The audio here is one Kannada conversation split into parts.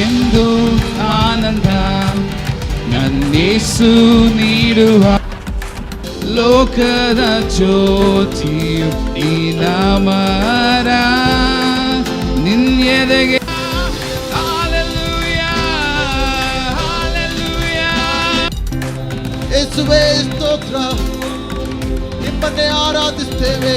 ಎಂದು ಆನಂದ ನನ್ನೇಸು ನೀಡುವ ಲೋಕದ ಜ್ಯೋತಿಯು ಈ ನಾಮರ ನಿನ್ನೆದೆಗೆ Hallelujah, hallelujah. ಯೇಸುವೇ ಸ್ತೋತ್ರ ನಿಮ್ಮನ್ನೇ ಆರಾಧಿಸ್ತೇವೆ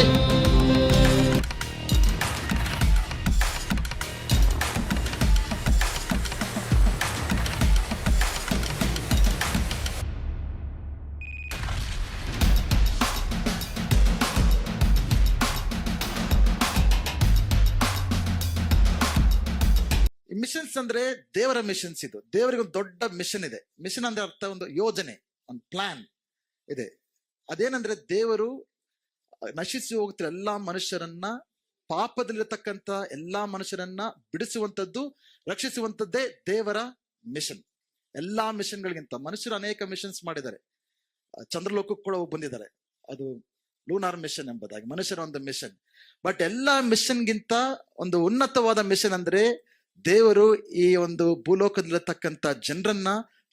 ಅಂದ್ರೆ ದೇವರ ಮಿಷನ್ಸ್ ಇದು. ದೇವರಿಗೆ ಒಂದು ದೊಡ್ಡ ಮಿಷನ್ ಇದೆ. ಮಿಷನ್ ಅಂದ್ರೆ ಅರ್ಥ ಒಂದು ಯೋಜನೆ, ಒಂದು ಪ್ಲಾನ್ ಇದೆ. ಅದೇನಂದ್ರೆ ದೇವರು ನಶಿಸಿ ಹೋಗ್ತಿರೋ ಎಲ್ಲಾ ಮನುಷ್ಯರನ್ನ ಪಾಪದಲ್ಲಿರತಕ್ಕಂತ ಎಲ್ಲಾ ಮನುಷ್ಯರನ್ನ ಬಿಡಿಸುವಂತದ್ದು ರಕ್ಷಿಸುವಂತದ್ದೇ ದೇವರ ಮಿಷನ್ ಎಲ್ಲಾ ಮಿಷನ್ಗಳಿಗಿಂತ ಮನುಷ್ಯರು ಅನೇಕ ಮಿಷನ್ಸ್ ಮಾಡಿದ್ದಾರೆ. ಚಂದ್ರಲೋಕಕ್ಕೆ ಕೂಡ ಬಂದಿದ್ದಾರೆ. ಅದು ಲೂನಾರ್ ಮಿಷನ್ ಎಂಬುದಾಗಿ. ಮನುಷ್ಯರ ಒಂದು ಮಿಷನ್ ಬಟ್ ಎಲ್ಲಾ ಮಿಷನ್ಗಿಂತ ಒಂದು ಉನ್ನತವಾದ ಮಿಷನ್ ಅಂದ್ರೆ ದೇವರು ಈ ಒಂದು ಭೂಲೋಕದಲ್ಲಿರತಕ್ಕಂಥ ಜನರನ್ನ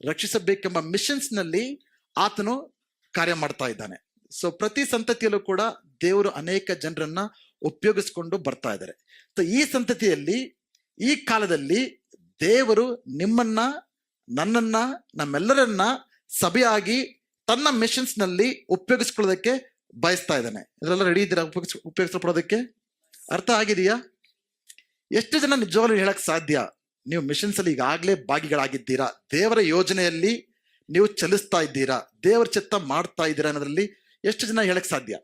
ರಕ್ಷಿಸಬೇಕೆಂಬ ಮಿಷನ್ಸ್ನಲ್ಲಿ ಆತನು ಕಾರ್ಯ ಮಾಡ್ತಾ ಇದ್ದಾನೆ. ಸೊ ಪ್ರತಿ ಸಂತತಿಯಲ್ಲೂ ಕೂಡ ದೇವರು ಅನೇಕ ಜನರನ್ನ ಉಪಯೋಗಿಸ್ಕೊಂಡು ಬರ್ತಾ ಇದ್ದಾರೆ. ಸೊ ಈ ಸಂತತಿಯಲ್ಲಿ, ಈ ಕಾಲದಲ್ಲಿ ದೇವರು ನಿಮ್ಮನ್ನ, ನನ್ನನ್ನ, ನಮ್ಮೆಲ್ಲರನ್ನ ಸಭೆಯಾಗಿ ತನ್ನ ಮಿಷನ್ಸ್ನಲ್ಲಿ ಉಪಯೋಗಿಸ್ಕೊಳ್ಳೋದಕ್ಕೆ ಬಯಸ್ತಾ ಇದ್ದಾನೆ. ಇದರೆಲ್ಲ ರೆಡಿ ಇದ್ದೀರಾ? ಉಪಯೋಗಿಸ್ ಉಪಯೋಗಿಸ್ಕೊಳ್ಳೋದಕ್ಕೆ ಅರ್ಥ ಆಗಿದೆಯಾ? ಎಷ್ಟು ಜನ ನಿಜವಾಗ್ಲೂ ಹೇಳಕ್ ಸಾಧ್ಯ? ನೀವು ಮಿಷನ್ಸ್ ಅಲ್ಲಿ ಈಗಾಗಲೇ ಭಾಗಿಗಳಾಗಿದ್ದೀರಾ? ದೇವರ ಯೋಜನೆಯಲ್ಲಿ ನೀವು ಚಲಿಸ್ತಾ ಇದ್ದೀರಾ? ದೇವರ ಚಿತ್ತ ಮಾಡ್ತಾ ಇದ್ದೀರಾ ಅನ್ನೋದ್ರಲ್ಲಿ ಎಷ್ಟು ಜನ ಹೇಳಕ್ ಸಾಧ್ಯ?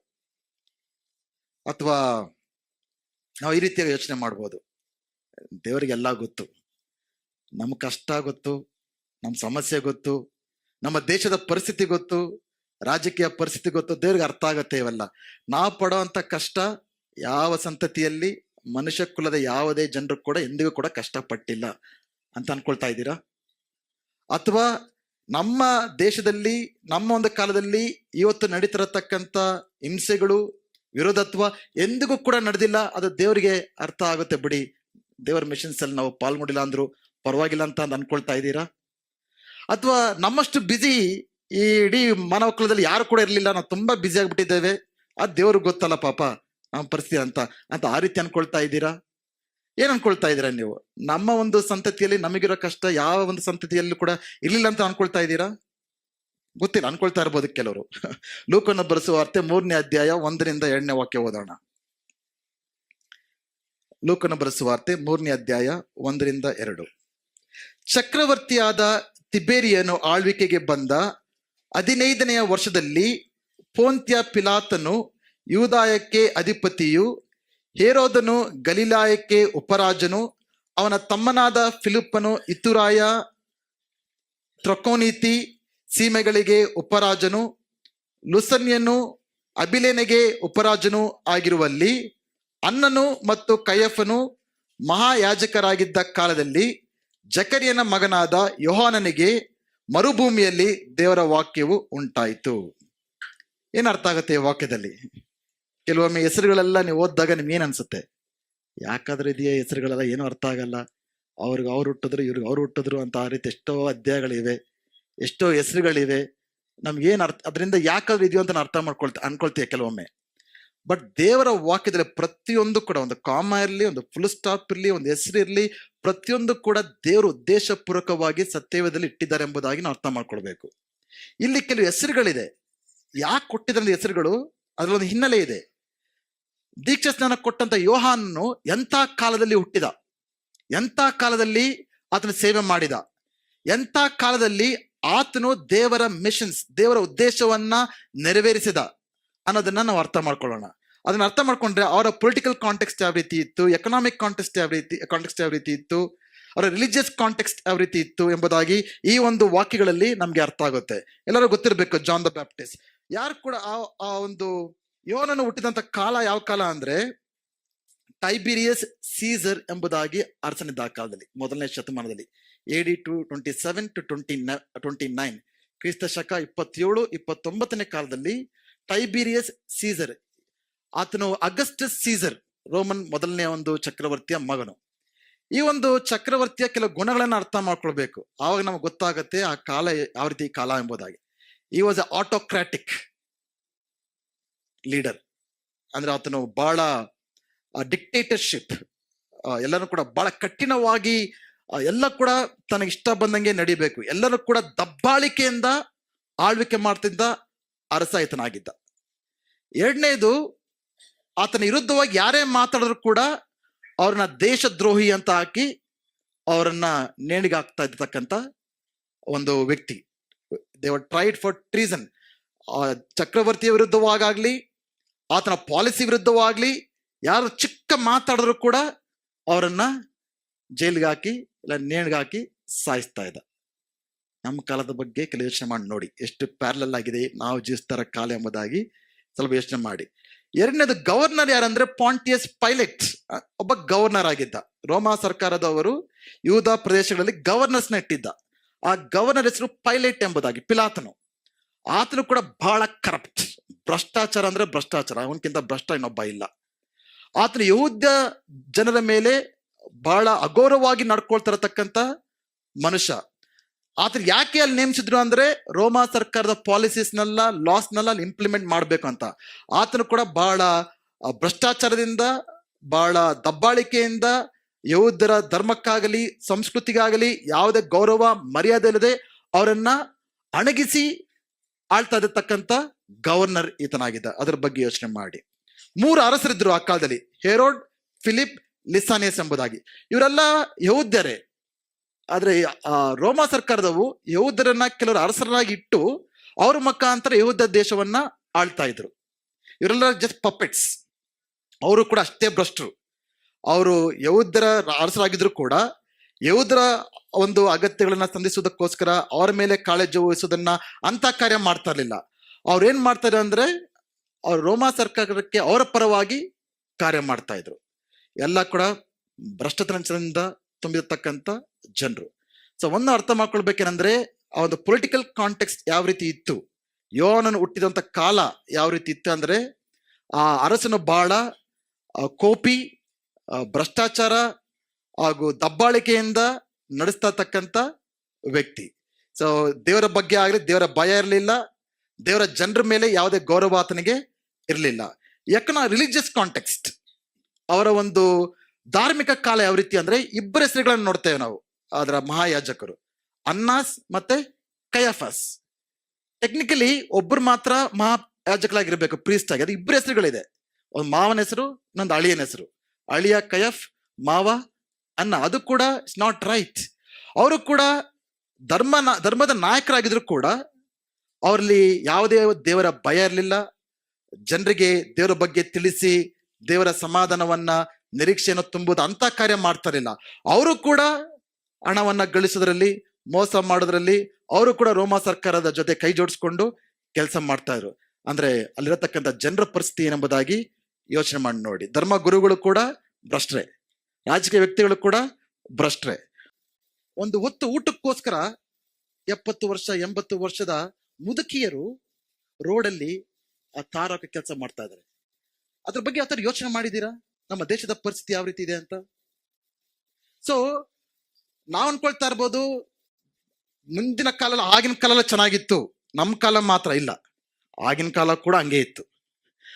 ಅಥವಾ ನಾವು ಈ ರೀತಿಯಾಗಿ ಯೋಚನೆ ಮಾಡ್ಬೋದು. ದೇವರಿಗೆಲ್ಲ ಗೊತ್ತು. ನಮ್ಮ ಕಷ್ಟ ಗೊತ್ತು. ನಮ್ಮ ಸಮಸ್ಯೆ ಗೊತ್ತು. ನಮ್ಮ ದೇಶದ ಪರಿಸ್ಥಿತಿ ಗೊತ್ತು. ರಾಜಕೀಯ ಪರಿಸ್ಥಿತಿ ಗೊತ್ತು. ದೇವ್ರಿಗೆ ಅರ್ಥ ಆಗತ್ತೆ ಇವೆಲ್ಲ. ನಾವು ಪಡೋವಂಥ ಕಷ್ಟ ಯಾವ ಸಂತತಿಯಲ್ಲಿ ಮನುಷ್ಯ ಕುಲದ ಯಾವುದೇ ಜನರು ಕೂಡ ಎಂದಿಗೂ ಕೂಡ ಕಷ್ಟಪಟ್ಟಿಲ್ಲ ಅಂತ ಅನ್ಕೊಳ್ತಾ ಇದ್ದೀರಾ? ಅಥವಾ ನಮ್ಮ ದೇಶದಲ್ಲಿ, ನಮ್ಮ ಒಂದು ಕಾಲದಲ್ಲಿ ಇವತ್ತು ನಡೀತಿರತಕ್ಕಂಥ ಹಿಂಸೆಗಳು, ವಿರೋಧತ್ವ ಎಂದಿಗೂ ಕೂಡ ನಡೆದಿಲ್ಲ. ಅದು ದೇವರಿಗೆ ಅರ್ಥ ಆಗುತ್ತೆ ಬಿಡಿ. ದೇವರ ಮಿಷನ್ಸ್ ಅಲ್ಲಿ ನಾವು ಪಾಲ್ಗೊಂಡಿಲ್ಲ ಅಂದ್ರು ಪರವಾಗಿಲ್ಲ ಅಂತ ಅನ್ಕೊಳ್ತಾ ಇದ್ದೀರಾ? ಅಥವಾ ನಮ್ಮಷ್ಟು ಬ್ಯುಸಿ ಈ ಇಡೀ ಮಾನವ ಕುಲದಲ್ಲಿ ಯಾರು ಕೂಡ ಇರಲಿಲ್ಲ. ನಾವು ತುಂಬಾ ಬ್ಯುಸಿ ಆಗ್ಬಿಟ್ಟಿದ್ದೇವೆ. ಅದು ದೇವ್ರಿಗೆ ಗೊತ್ತಲ್ಲ ಪಾಪ. ಪರಿಸ್ಥಿತಿ ಅಂತ ಅಂತ ಆ ರೀತಿ ಅನ್ಕೊಳ್ತಾ ಇದ್ದೀರಾ? ಏನ್ ಅನ್ಕೊಳ್ತಾ ಇದ್ದೀರಾ ನೀವು? ನಮ್ಮ ಒಂದು ಸಂತತಿಯಲ್ಲಿ ನಮಗಿರೋ ಕಷ್ಟ ಯಾವ ಒಂದು ಸಂತತಿಯಲ್ಲೂ ಕೂಡ ಇರ್ಲಿಲ್ಲ ಅಂತ ಅನ್ಕೊಳ್ತಾ ಇದ್ದೀರಾ? ಗೊತ್ತಿಲ್ಲ, ಅನ್ಕೊಳ್ತಾ ಇರ್ಬೋದು ಕೆಲವರು. ಲೂಕನ್ನು ಬರೆಸುವ ಅರ್ಥ ಮೂರನೇ ಅಧ್ಯಾಯ ಒಂದರಿಂದ ಎರಡನೇ ವಾಕ್ಯ ಓದೋಣ. ಬರೆಸುವ ಅರ್ಥ ಮೂರನೇ ಅಧ್ಯಾಯ ಒಂದರಿಂದ ಎರಡು. ಚಕ್ರವರ್ತಿಯಾದ ತಿಬೇರಿಯನು ಆಳ್ವಿಕೆಗೆ ಬಂದ ಹದಿನೈದನೆಯ ವರ್ಷದಲ್ಲಿ ಪೋಂತ್ಯ ಪಿಲಾತನು ಯೂದಾಯಕ್ಕೆ ಅಧಿಪತಿಯು, ಹೇರೋದನು ಗಲಿಲಾಯಕ್ಕೆ ಉಪರಾಜನು, ಅವನ ತಮ್ಮನಾದ ಫಿಲಿಪ್ಪನು ಇತುರಾಯ, ತ್ರಕೋನೀತಿ ಸೀಮೆಗಳಿಗೆ ಉಪರಾಜನು ಲುಸನ್ಯನು ಅಭಿಲೇನೆಗೆ ಉಪರಾಜನು ಆಗಿರುವಲ್ಲಿ ಅನ್ನನು ಮತ್ತು ಕಯಫನು ಮಹಾಯಾಜಕರಾಗಿದ್ದ ಕಾಲದಲ್ಲಿ ಜಕರಿಯನ ಮಗನಾದ ಯೋಹಾನನಿಗೆ ಮರುಭೂಮಿಯಲ್ಲಿ ದೇವರ ವಾಕ್ಯವು ಉಂಟಾಯಿತು. ಏನರ್ಥ ಆಗುತ್ತೆ ವಾಕ್ಯದಲ್ಲಿ? ಕೆಲವೊಮ್ಮೆ ಹೆಸರುಗಳೆಲ್ಲ ನೀವು ಓದಿದಾಗ ನಿಮ್ಗೆ ಏನ್ ಅನ್ಸುತ್ತೆ? ಯಾಕಾದ್ರೆ ಇದೆಯಾ ಹೆಸರುಗಳೆಲ್ಲ ಏನು ಅರ್ಥ ಆಗಲ್ಲ. ಅವ್ರಿಗೆ ಅವ್ರು ಹುಟ್ಟಿದ್ರು, ಇವ್ರಿಗೆ ಅವ್ರು ಹುಟ್ಟಿದ್ರು ಅಂತ ಆ ರೀತಿ ಎಷ್ಟೋ ಅಧ್ಯಾಯಗಳಿವೆ, ಎಷ್ಟೋ ಹೆಸರುಗಳಿವೆ. ನಮ್ಗೆ ಏನ್ ಅರ್ಥ, ಅದರಿಂದ ಯಾಕಾದ್ರೂ ಇದೆಯೋ ಅಂತ ಅರ್ಥ ಮಾಡ್ಕೊಳ್ತಾ, ಅನ್ಕೊಳ್ತೀಯ ಕೆಲವೊಮ್ಮೆ. ಬಟ್ ದೇವರ ವಾಕ್ಯದಲ್ಲಿ ಪ್ರತಿಯೊಂದು ಕೂಡ ಒಂದು ಕಾಮ ಇರಲಿ, ಒಂದು ಫುಲ್ ಸ್ಟಾಪ್ ಇರಲಿ, ಒಂದು ಹೆಸರು ಇರಲಿ, ಪ್ರತಿಯೊಂದು ಕೂಡ ದೇವರು ಉದ್ದೇಶಪೂರ್ವಕವಾಗಿ ಸತ್ಯವೇದಲ್ಲಿ ಇಟ್ಟಿದ್ದಾರೆ ಎಂಬುದಾಗಿ ನಾವು ಅರ್ಥ ಮಾಡ್ಕೊಳ್ಬೇಕು. ಇಲ್ಲಿ ಕೆಲವು ಹೆಸರುಗಳಿದೆ. ಯಾಕೆ ಕೊಟ್ಟಿದ್ದಂಥ ಹೆಸರುಗಳು? ಅದರಲ್ಲೊಂದು ಹಿನ್ನೆಲೆ ಇದೆ. ದೀಕ್ಷಾ ಸ್ನಾನ ಕೊಟ್ಟಂತ ಯೋಹಾನನು ಎಂಥ ಕಾಲದಲ್ಲಿ ಹುಟ್ಟಿದ? ಎಂಥ ಕಾಲದಲ್ಲಿ ಆತನ ಸೇವೆ ಮಾಡಿದ? ಎಂಥ ಕಾಲದಲ್ಲಿ ಆತನು ದೇವರ ಮಿಷನ್ಸ್, ದೇವರ ಉದ್ದೇಶವನ್ನ ನೆರವೇರಿಸಿದ ಅನ್ನೋದನ್ನ ನಾವು ಅರ್ಥ ಮಾಡ್ಕೊಳ್ಳೋಣ. ಅದನ್ನ ಅರ್ಥ ಮಾಡ್ಕೊಂಡ್ರೆ ಅವರ ಪೊಲಿಟಿಕಲ್ ಕಾಂಟೆಕ್ಸ್ಟ್ ಯಾವ ರೀತಿ ಇತ್ತು ಎಕನಾಮಿಕ್ ಕಾಂಟೆಕ್ಸ್ಟ್ ಯಾವ ರೀತಿ ಕಾಂಟೆಕ್ಸ್ಟ್ ಯಾವ ರೀತಿ ಇತ್ತು, ಅವರ ರಿಲಿಜಿಯಸ್ ಕಾಂಟೆಕ್ಸ್ಟ್ ಯಾವ ರೀತಿ ಇತ್ತು ಎಂಬುದಾಗಿ ಈ ಒಂದು ವಾಕ್ಯಗಳಲ್ಲಿ ನಮ್ಗೆ ಅರ್ಥ ಆಗುತ್ತೆ. ಎಲ್ಲರೂ ಗೊತ್ತಿರಬೇಕು ಜಾನ್ ದ ಬ್ಯಾಪ್ಟಿಸ್ಟ್ ಯಾರು ಕೂಡ ಆ ಆ ಒಂದು ಯೋನನ್ನು ಹುಟ್ಟಿದಂತ ಕಾಲ ಯಾವ ಕಾಲ ಅಂದ್ರೆ ಟೈಬೀರಿಯಸ್ ಸೀಸರ್ ಎಂಬುದಾಗಿ ಅರಸನಿದ್ದ ಕಾಲದಲ್ಲಿ, ಮೊದಲನೇ ಶತಮಾನದಲ್ಲಿ. AD to twenty seven to twenty twenty nine ಕ್ರಿಸ್ತ ಶಕ ಇಪ್ಪತ್ತೇಳು, ಇಪ್ಪತ್ತೊಂಬತ್ತನೇ ಕಾಲದಲ್ಲಿ ಟೈಬೀರಿಯಸ್ ಸೀಸರ್, ಆತನು ಅಗಸ್ಟಸ್ ಸೀಸರ್, ರೋಮನ್ ಮೊದಲನೇ ಒಂದು ಚಕ್ರವರ್ತಿಯ ಮಗನು. ಈ ಒಂದು ಚಕ್ರವರ್ತಿಯ ಕೆಲವು ಗುಣಗಳನ್ನು ಅರ್ಥ ಮಾಡ್ಕೊಳ್ಬೇಕು. ಆವಾಗ ನಮ್ಗೆ ಗೊತ್ತಾಗುತ್ತೆ ಆ ಕಾಲ ಯಾವ ರೀತಿ ಕಾಲ ಎಂಬುದಾಗಿ. ಈ ವಾಸ್ ಎ ಆಟೋಕ್ರಾಟಿಕ್ ಲೀಡರ್ ಅಂದ್ರೆ ಆತನು ಬಹಳ ಡಿಕ್ಟೇಟರ್ಶಿಪ್ ಎಲ್ಲರೂ ಕೂಡ ಬಹಳ ಕಠಿಣವಾಗಿ ಎಲ್ಲ ಕೂಡ ತನಗೆ ಇಷ್ಟ ಬಂದಂಗೆ ನಡಿಬೇಕು. ಎಲ್ಲರೂ ಕೂಡ ದಬ್ಬಾಳಿಕೆಯಿಂದ ಆಳ್ವಿಕೆ ಮಾಡ್ತಿದ್ದ ಅರಸ ಈತನಾಗಿದ್ದ ಎರಡನೇದು, ಆತನ ವಿರುದ್ಧವಾಗಿ ಯಾರೇ ಮಾತಾಡಿದ್ರು ಕೂಡ ಅವ್ರನ್ನ ದೇಶದ್ರೋಹಿ ಅಂತ ಹಾಕಿ ಅವರನ್ನ ನೇಣಿಗಾಗ್ತಾ ಇರ್ತಕ್ಕಂಥ ಒಂದು ವ್ಯಕ್ತಿ. ದೇವರ್ ಟ್ರೈಡ್ ಫಾರ್ ಟ್ರೀಸನ್ ಚಕ್ರವರ್ತಿಯ ವಿರುದ್ಧವಾಗಲಿ ಆತನ ಪಾಲಿಸಿ ವಿರುದ್ಧವಾಗಲಿ, ಯಾರು ಚಿಕ್ಕ ಮಾತಾಡಿದ್ರು ಕೂಡ ಅವರನ್ನ ಜೈಲಿಗೆ ಹಾಕಿ ಇಲ್ಲ ನೇಣಿಗೆ ಸಾಯಿಸ್ತಾ ಇದ್ದ. ನಮ್ಮ ಕಾಲದ ಬಗ್ಗೆ ಕೆಲವು ಯೋಚನೆ ಮಾಡಿ ನೋಡಿ. ಎಷ್ಟು ಪ್ಯಾರಲಲ್ ಆಗಿದೆ, ನಾವು ಜೀವಿಸ್ತಾರ ಕಾಲ ಎಂಬುದಾಗಿ ಸ್ವಲ್ಪ ಯೋಚನೆ ಮಾಡಿ. ಎರಡನೇದು ಗವರ್ನರ್ ಯಾರಂದ್ರೆ ಪಾಂಟಿಯಸ್ ಪೈಲಟ್ ಒಬ್ಬ ಗವರ್ನರ್ ಆಗಿದ್ದ. ರೋಮಾ ಸರ್ಕಾರದವರು ಯೂದ ಪ್ರದೇಶಗಳಲ್ಲಿ ಗವರ್ನರ್ಸ್ ನೆಟ್ಟಿದ್ದ. ಆ ಗವರ್ನರ್ ಹೆಸರು ಪೈಲಟ್ ಎಂಬುದಾಗಿ, ಪಿಲಾತನು. ಆತನು ಕೂಡ ಬಹಳ ಕರಪ್ಟ್ ಭ್ರಷ್ಟಾಚಾರ ಅಂದ್ರೆ ಭ್ರಷ್ಟಾಚಾರ. ಅವನಕ್ಕಿಂತ ಭ್ರಷ್ಟ ಇನ್ನೊಬ್ಬ ಇಲ್ಲ. ಆತನ ಯಹೂದ್ಯ ಜನರ ಮೇಲೆ ಬಹಳ ಅಗೌರವವಾಗಿ ನಡ್ಕೊಳ್ತಿರತಕ್ಕಂತ ಮನುಷ್ಯ. ಆತನ ಯಾಕೆ ಅಲ್ಲಿ ನೇಮಿಸಿದ್ರು ಅಂದ್ರೆ ರೋಮಾ ಸರ್ಕಾರದ ಪಾಲಿಸೀಸ್ನೆಲ್ಲ ಲಾಸ್ನೆಲ್ಲ ಅಲ್ಲಿ ಇಂಪ್ಲಿಮೆಂಟ್ ಮಾಡಬೇಕು ಅಂತ. ಆತನು ಕೂಡ ಬಹಳ ಭ್ರಷ್ಟಾಚಾರದಿಂದ, ಬಹಳ ದಬ್ಬಾಳಿಕೆಯಿಂದ ಯೌದ್ಧರ ಧರ್ಮಕ್ಕಾಗಲಿ, ಸಂಸ್ಕೃತಿಗಾಗಲಿ ಯಾವುದೇ ಗೌರವ, ಮರ್ಯಾದೆ ಇಲ್ಲದೆ ಅವರನ್ನ ಅಣಗಿಸಿ ಆಳ್ತಾ ಇರತಕ್ಕಂತ ಗವರ್ನರ್ ಈತನಾಗಿದ್ದ. ಅದರ ಬಗ್ಗೆ ಯೋಚನೆ ಮಾಡಿ. ಮೂರು ಅರಸರಿದ್ರು ಆ ಕಾಲದಲ್ಲಿ. ಹೇರೋಡ್, ಫಿಲಿಪ್ ಲಿಸಾನಿಯಸ್ ಎಂಬುದಾಗಿ. ಇವರೆಲ್ಲ ಯಹೂದ್ಯರೇ. ಆದ್ರೆ ರೋಮಾ ಸರ್ಕಾರದವು ಯಹೂದ್ಯರನ್ನ ಕೆಲವರು ಅರಸರನ್ನಾಗಿ ಇಟ್ಟು ಅವ್ರ ಮುಖಾಂತರ ಯಹೂದ ದೇಶವನ್ನ ಆಳ್ತಾ ಇದ್ರು. ಇವರೆಲ್ಲ ಜಸ್ಟ್ ಪಪೆಟ್ಸ್ ಅವರು ಕೂಡ ಅಷ್ಟೇ ಭ್ರಷ್ಟರು. ಅವರು ಯಹೂದ್ಯರ ಅರಸರಾಗಿದ್ರು ಕೂಡ ಯಹೂದರ ಒಂದು ಅಗತ್ಯಗಳನ್ನ ಸಂಧಿಸುವುದಕ್ಕೋಸ್ಕರ ಅವರ ಮೇಲೆ ಕಾಳಜಿ ವಹಿಸೋದನ್ನ ಅಂತ ಕಾರ್ಯ ಮಾಡ್ತಾ ಇರಲಿಲ್ಲ. ಅವ್ರು ಏನ್ ಮಾಡ್ತಾರೆ ಅಂದ್ರೆ, ಅವ್ರ ರೋಮಾ ಸರ್ಕಾರಕ್ಕೆ ಅವರ ಪರವಾಗಿ ಕಾರ್ಯ ಮಾಡ್ತಾ ಇದ್ರು. ಎಲ್ಲ ಕೂಡ ಭ್ರಷ್ಟತನದಿಂದ ತುಂಬಿರತಕ್ಕಂಥ ಜನರು. ಸೊ ಒಂದು ಅರ್ಥ ಮಾಡ್ಕೊಳ್ಬೇಕೇನಂದ್ರೆ, ಆ ಒಂದು ಪೊಲಿಟಿಕಲ್ ಕಾಂಟೆಕ್ಸ್ಟ್ ಯಾವ ರೀತಿ ಇತ್ತು ಯೋನನ್ನು ಹುಟ್ಟಿದಂಥ ಕಾಲ ಯಾವ ರೀತಿ ಇತ್ತು ಅಂದ್ರೆ, ಆ ಅರಸನು ಬಹಳ ಕೋಪಿ ಭ್ರಷ್ಟಾಚಾರ ಹಾಗೂ ದಬ್ಬಾಳಿಕೆಯಿಂದ ನಡೆಸ್ತಾ ತಕ್ಕಂತ ವ್ಯಕ್ತಿ. ಸೊ ದೇವರ ಬಗ್ಗೆ ಆಗಲಿ, ದೇವರ ಭಯ ಇರಲಿಲ್ಲ. ದೇವರ ಜನರ ಮೇಲೆ ಯಾವುದೇ ಗೌರವ ಆತನಿಗೆ ಇರಲಿಲ್ಲ. ಯಾಕನ ರಿಲಿಜಿಯಸ್ ಕಾಂಟೆಕ್ಸ್ಟ್ ಅವರ ಒಂದು ಧಾರ್ಮಿಕ ಕಾಲ ಯಾವ ರೀತಿ ಅಂದ್ರೆ ಇಬ್ಬರ ಹೆಸರುಗಳನ್ನು ನೋಡ್ತೇವೆ ನಾವು, ಅದರ ಮಹಾಯಾಜಕರು. ಅನ್ನಾಸ್ ಮತ್ತೆ ಕಯಫಸ್. ಟೆಕ್ನಿಕಲಿ ಒಬ್ಬರು ಮಾತ್ರ ಮಹಾ ಯಾಜಕರಾಗಿರ್ಬೇಕು ಪ್ರೀಸ್ಟ್ ಆಗಿ. ಅದು ಇಬ್ಬರ ಹೆಸರುಗಳಿದೆ. ಒಂದು ಮಾವನ ಹೆಸರು, ಇನ್ನೊಂದು ಅಳಿಯನ ಹೆಸರು. ಅಳಿಯ, ಕಯಫ್, ಮಾವ ಅನ್ನ ಅದು ಕೂಡ ಇಟ್ಸ್ ನಾಟ್ ರೈಟ್ ಅವರು ಕೂಡ ಧರ್ಮ ಧರ್ಮದ ನಾಯಕರಾಗಿದ್ರು ಕೂಡ ಅವರಲ್ಲಿ ಯಾವುದೇ ದೇವರ ಭಯ ಇರಲಿಲ್ಲ. ಜನರಿಗೆ ದೇವರ ಬಗ್ಗೆ ತಿಳಿಸಿ, ದೇವರ ಸಮಾಧಾನವನ್ನ, ನಿರೀಕ್ಷೆಯನ್ನು ತುಂಬುವುದು ಅಂತ ಕಾರ್ಯ ಮಾಡ್ತಾರಿಲ್ಲ. ಅವರು ಕೂಡ ಹಣವನ್ನ ಗಳಿಸೋದ್ರಲ್ಲಿ, ಮೋಸ ಮಾಡೋದ್ರಲ್ಲಿ ಅವರು ಕೂಡ ರೋಮಾ ಸರ್ಕಾರದ ಜೊತೆ ಕೈ ಜೋಡಿಸ್ಕೊಂಡು ಕೆಲಸ ಮಾಡ್ತಾ ಇದ್ರು ಅಂದ್ರೆ ಅಲ್ಲಿರತಕ್ಕಂಥ ಜನರ ಪರಿಸ್ಥಿತಿ ಏನೆಂಬುದಾಗಿ ಯೋಚನೆ ಮಾಡಿ ನೋಡಿ. ಧರ್ಮ ಗುರುಗಳು ಕೂಡ ಭ್ರಷ್ಟ್ರೆ. ರಾಜಕೀಯ ವ್ಯಕ್ತಿಗಳು ಕೂಡ ಭ್ರಷ್ಟ್ರೆ. ಒಂದು ಹೊತ್ತು ಊಟಕ್ಕೋಸ್ಕರ ಎಪ್ಪತ್ತು ವರ್ಷ, ಎಂಬತ್ತು ವರ್ಷದ ಮುದುಕಿಯರು ರೋಡಲ್ಲಿ ಆ ತಾರಕ ಕೆಲಸ ಮಾಡ್ತಾ ಇದ್ದಾರೆ. ಅದ್ರ ಬಗ್ಗೆ ಆ ಯೋಚನೆ ಮಾಡಿದ್ದೀರಾ? ನಮ್ಮ ದೇಶದ ಪರಿಸ್ಥಿತಿ ಯಾವ ರೀತಿ ಇದೆ ಅಂತ? ಸೊ ನಾವು ಅನ್ಕೊಳ್ತಾ ಇರ್ಬೋದು, ಮುಂದಿನ ಕಾಲ, ಆಗಿನ ಕಾಲ ಚೆನ್ನಾಗಿತ್ತು. ನಮ್ಮ ಕಾಲ ಮಾತ್ರ ಇಲ್ಲ. ಆಗಿನ ಕಾಲ ಕೂಡ ಹಂಗೆ ಇತ್ತು.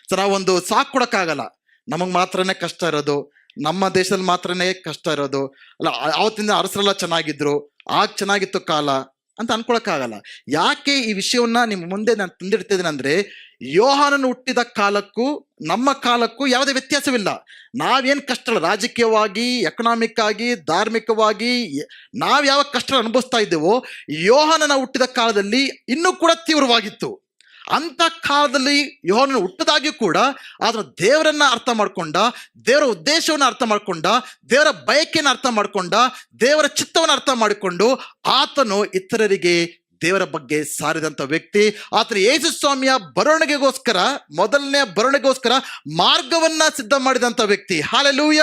ಸೊ ನಾವೊಂದು ಸಾಕ್ ಕೊಡಕ್ಕಾಗಲ್ಲ. ನಮಗ್ ಮಾತ್ರನೇ ಕಷ್ಟ ಇರೋದು. ನಮ್ಮ ದೇಶದಲ್ಲಿ ಮಾತ್ರನೇ ಕಷ್ಟ ಇರೋದು. ಅಲ್ಲ ಆವತ್ತಿನ ಅರಸರೆಲ್ಲ ಚೆನ್ನಾಗಿದ್ರು, ಆಗ ಚೆನ್ನಾಗಿತ್ತು ಕಾಲ ಅಂತ ಅನ್ಕೊಳಕ್ಕಾಗಲ್ಲ. ಯಾಕೆ ಈ ವಿಷಯವನ್ನ ನಿಮ್ಮ ಮುಂದೆ ನಾನು ತಂದಿಡ್ತಿದ್ದೀನಿ ಅಂದ್ರೆ, ಯೋಹಾನನು ಹುಟ್ಟಿದ ಕಾಲಕ್ಕೂ, ನಮ್ಮ ಕಾಲಕ್ಕೂ ಯಾವುದೇ ವ್ಯತ್ಯಾಸವಿಲ್ಲ. ನಾವೇನು ಕಷ್ಟ ರಾಜಕೀಯವಾಗಿ ಎಕನಾಮಿಕ್ ಆಗಿ, ಧಾರ್ಮಿಕವಾಗಿ ನಾವ್ ಯಾವ ಕಷ್ಟ ಅನುಭವಿಸ್ತಾ ಇದ್ದೇವೋ, ಯೋಹಾನನ ಹುಟ್ಟಿದ ಕಾಲದಲ್ಲಿ ಇನ್ನೂ ಕೂಡ ತೀವ್ರವಾಗಿತ್ತು. ಅಂತ ಕಾಲದಲ್ಲಿ ಯೋಹನ ಹುಟ್ಟದಾಗಿಯೂ ಕೂಡ ಆದ್ರೆ ದೇವರನ್ನ ಅರ್ಥ ಮಾಡ್ಕೊಂಡ, ದೇವರ ಉದ್ದೇಶವನ್ನು ಅರ್ಥ ಮಾಡ್ಕೊಂಡ, ದೇವರ ಬಯಕೆಯನ್ನು ಅರ್ಥ ಮಾಡ್ಕೊಂಡ, ದೇವರ ಚಿತ್ತವನ್ನು ಅರ್ಥ ಮಾಡಿಕೊಂಡು ಆತನು ಇತರರಿಗೆ ದೇವರ ಬಗ್ಗೆ ಸಾರಿದಂತ ವ್ಯಕ್ತಿ. ಆತನ ಯೇಸು ಸ್ವಾಮಿಯ ಬರವಣಿಗೆಗೋಸ್ಕರ ಮೊದಲನೇ ಬರವಣಿಗೆಗೋಸ್ಕರ ಮಾರ್ಗವನ್ನ ಸಿದ್ಧ ಮಾಡಿದಂತ ವ್ಯಕ್ತಿ. ಹಾಲೆಲೂಯ!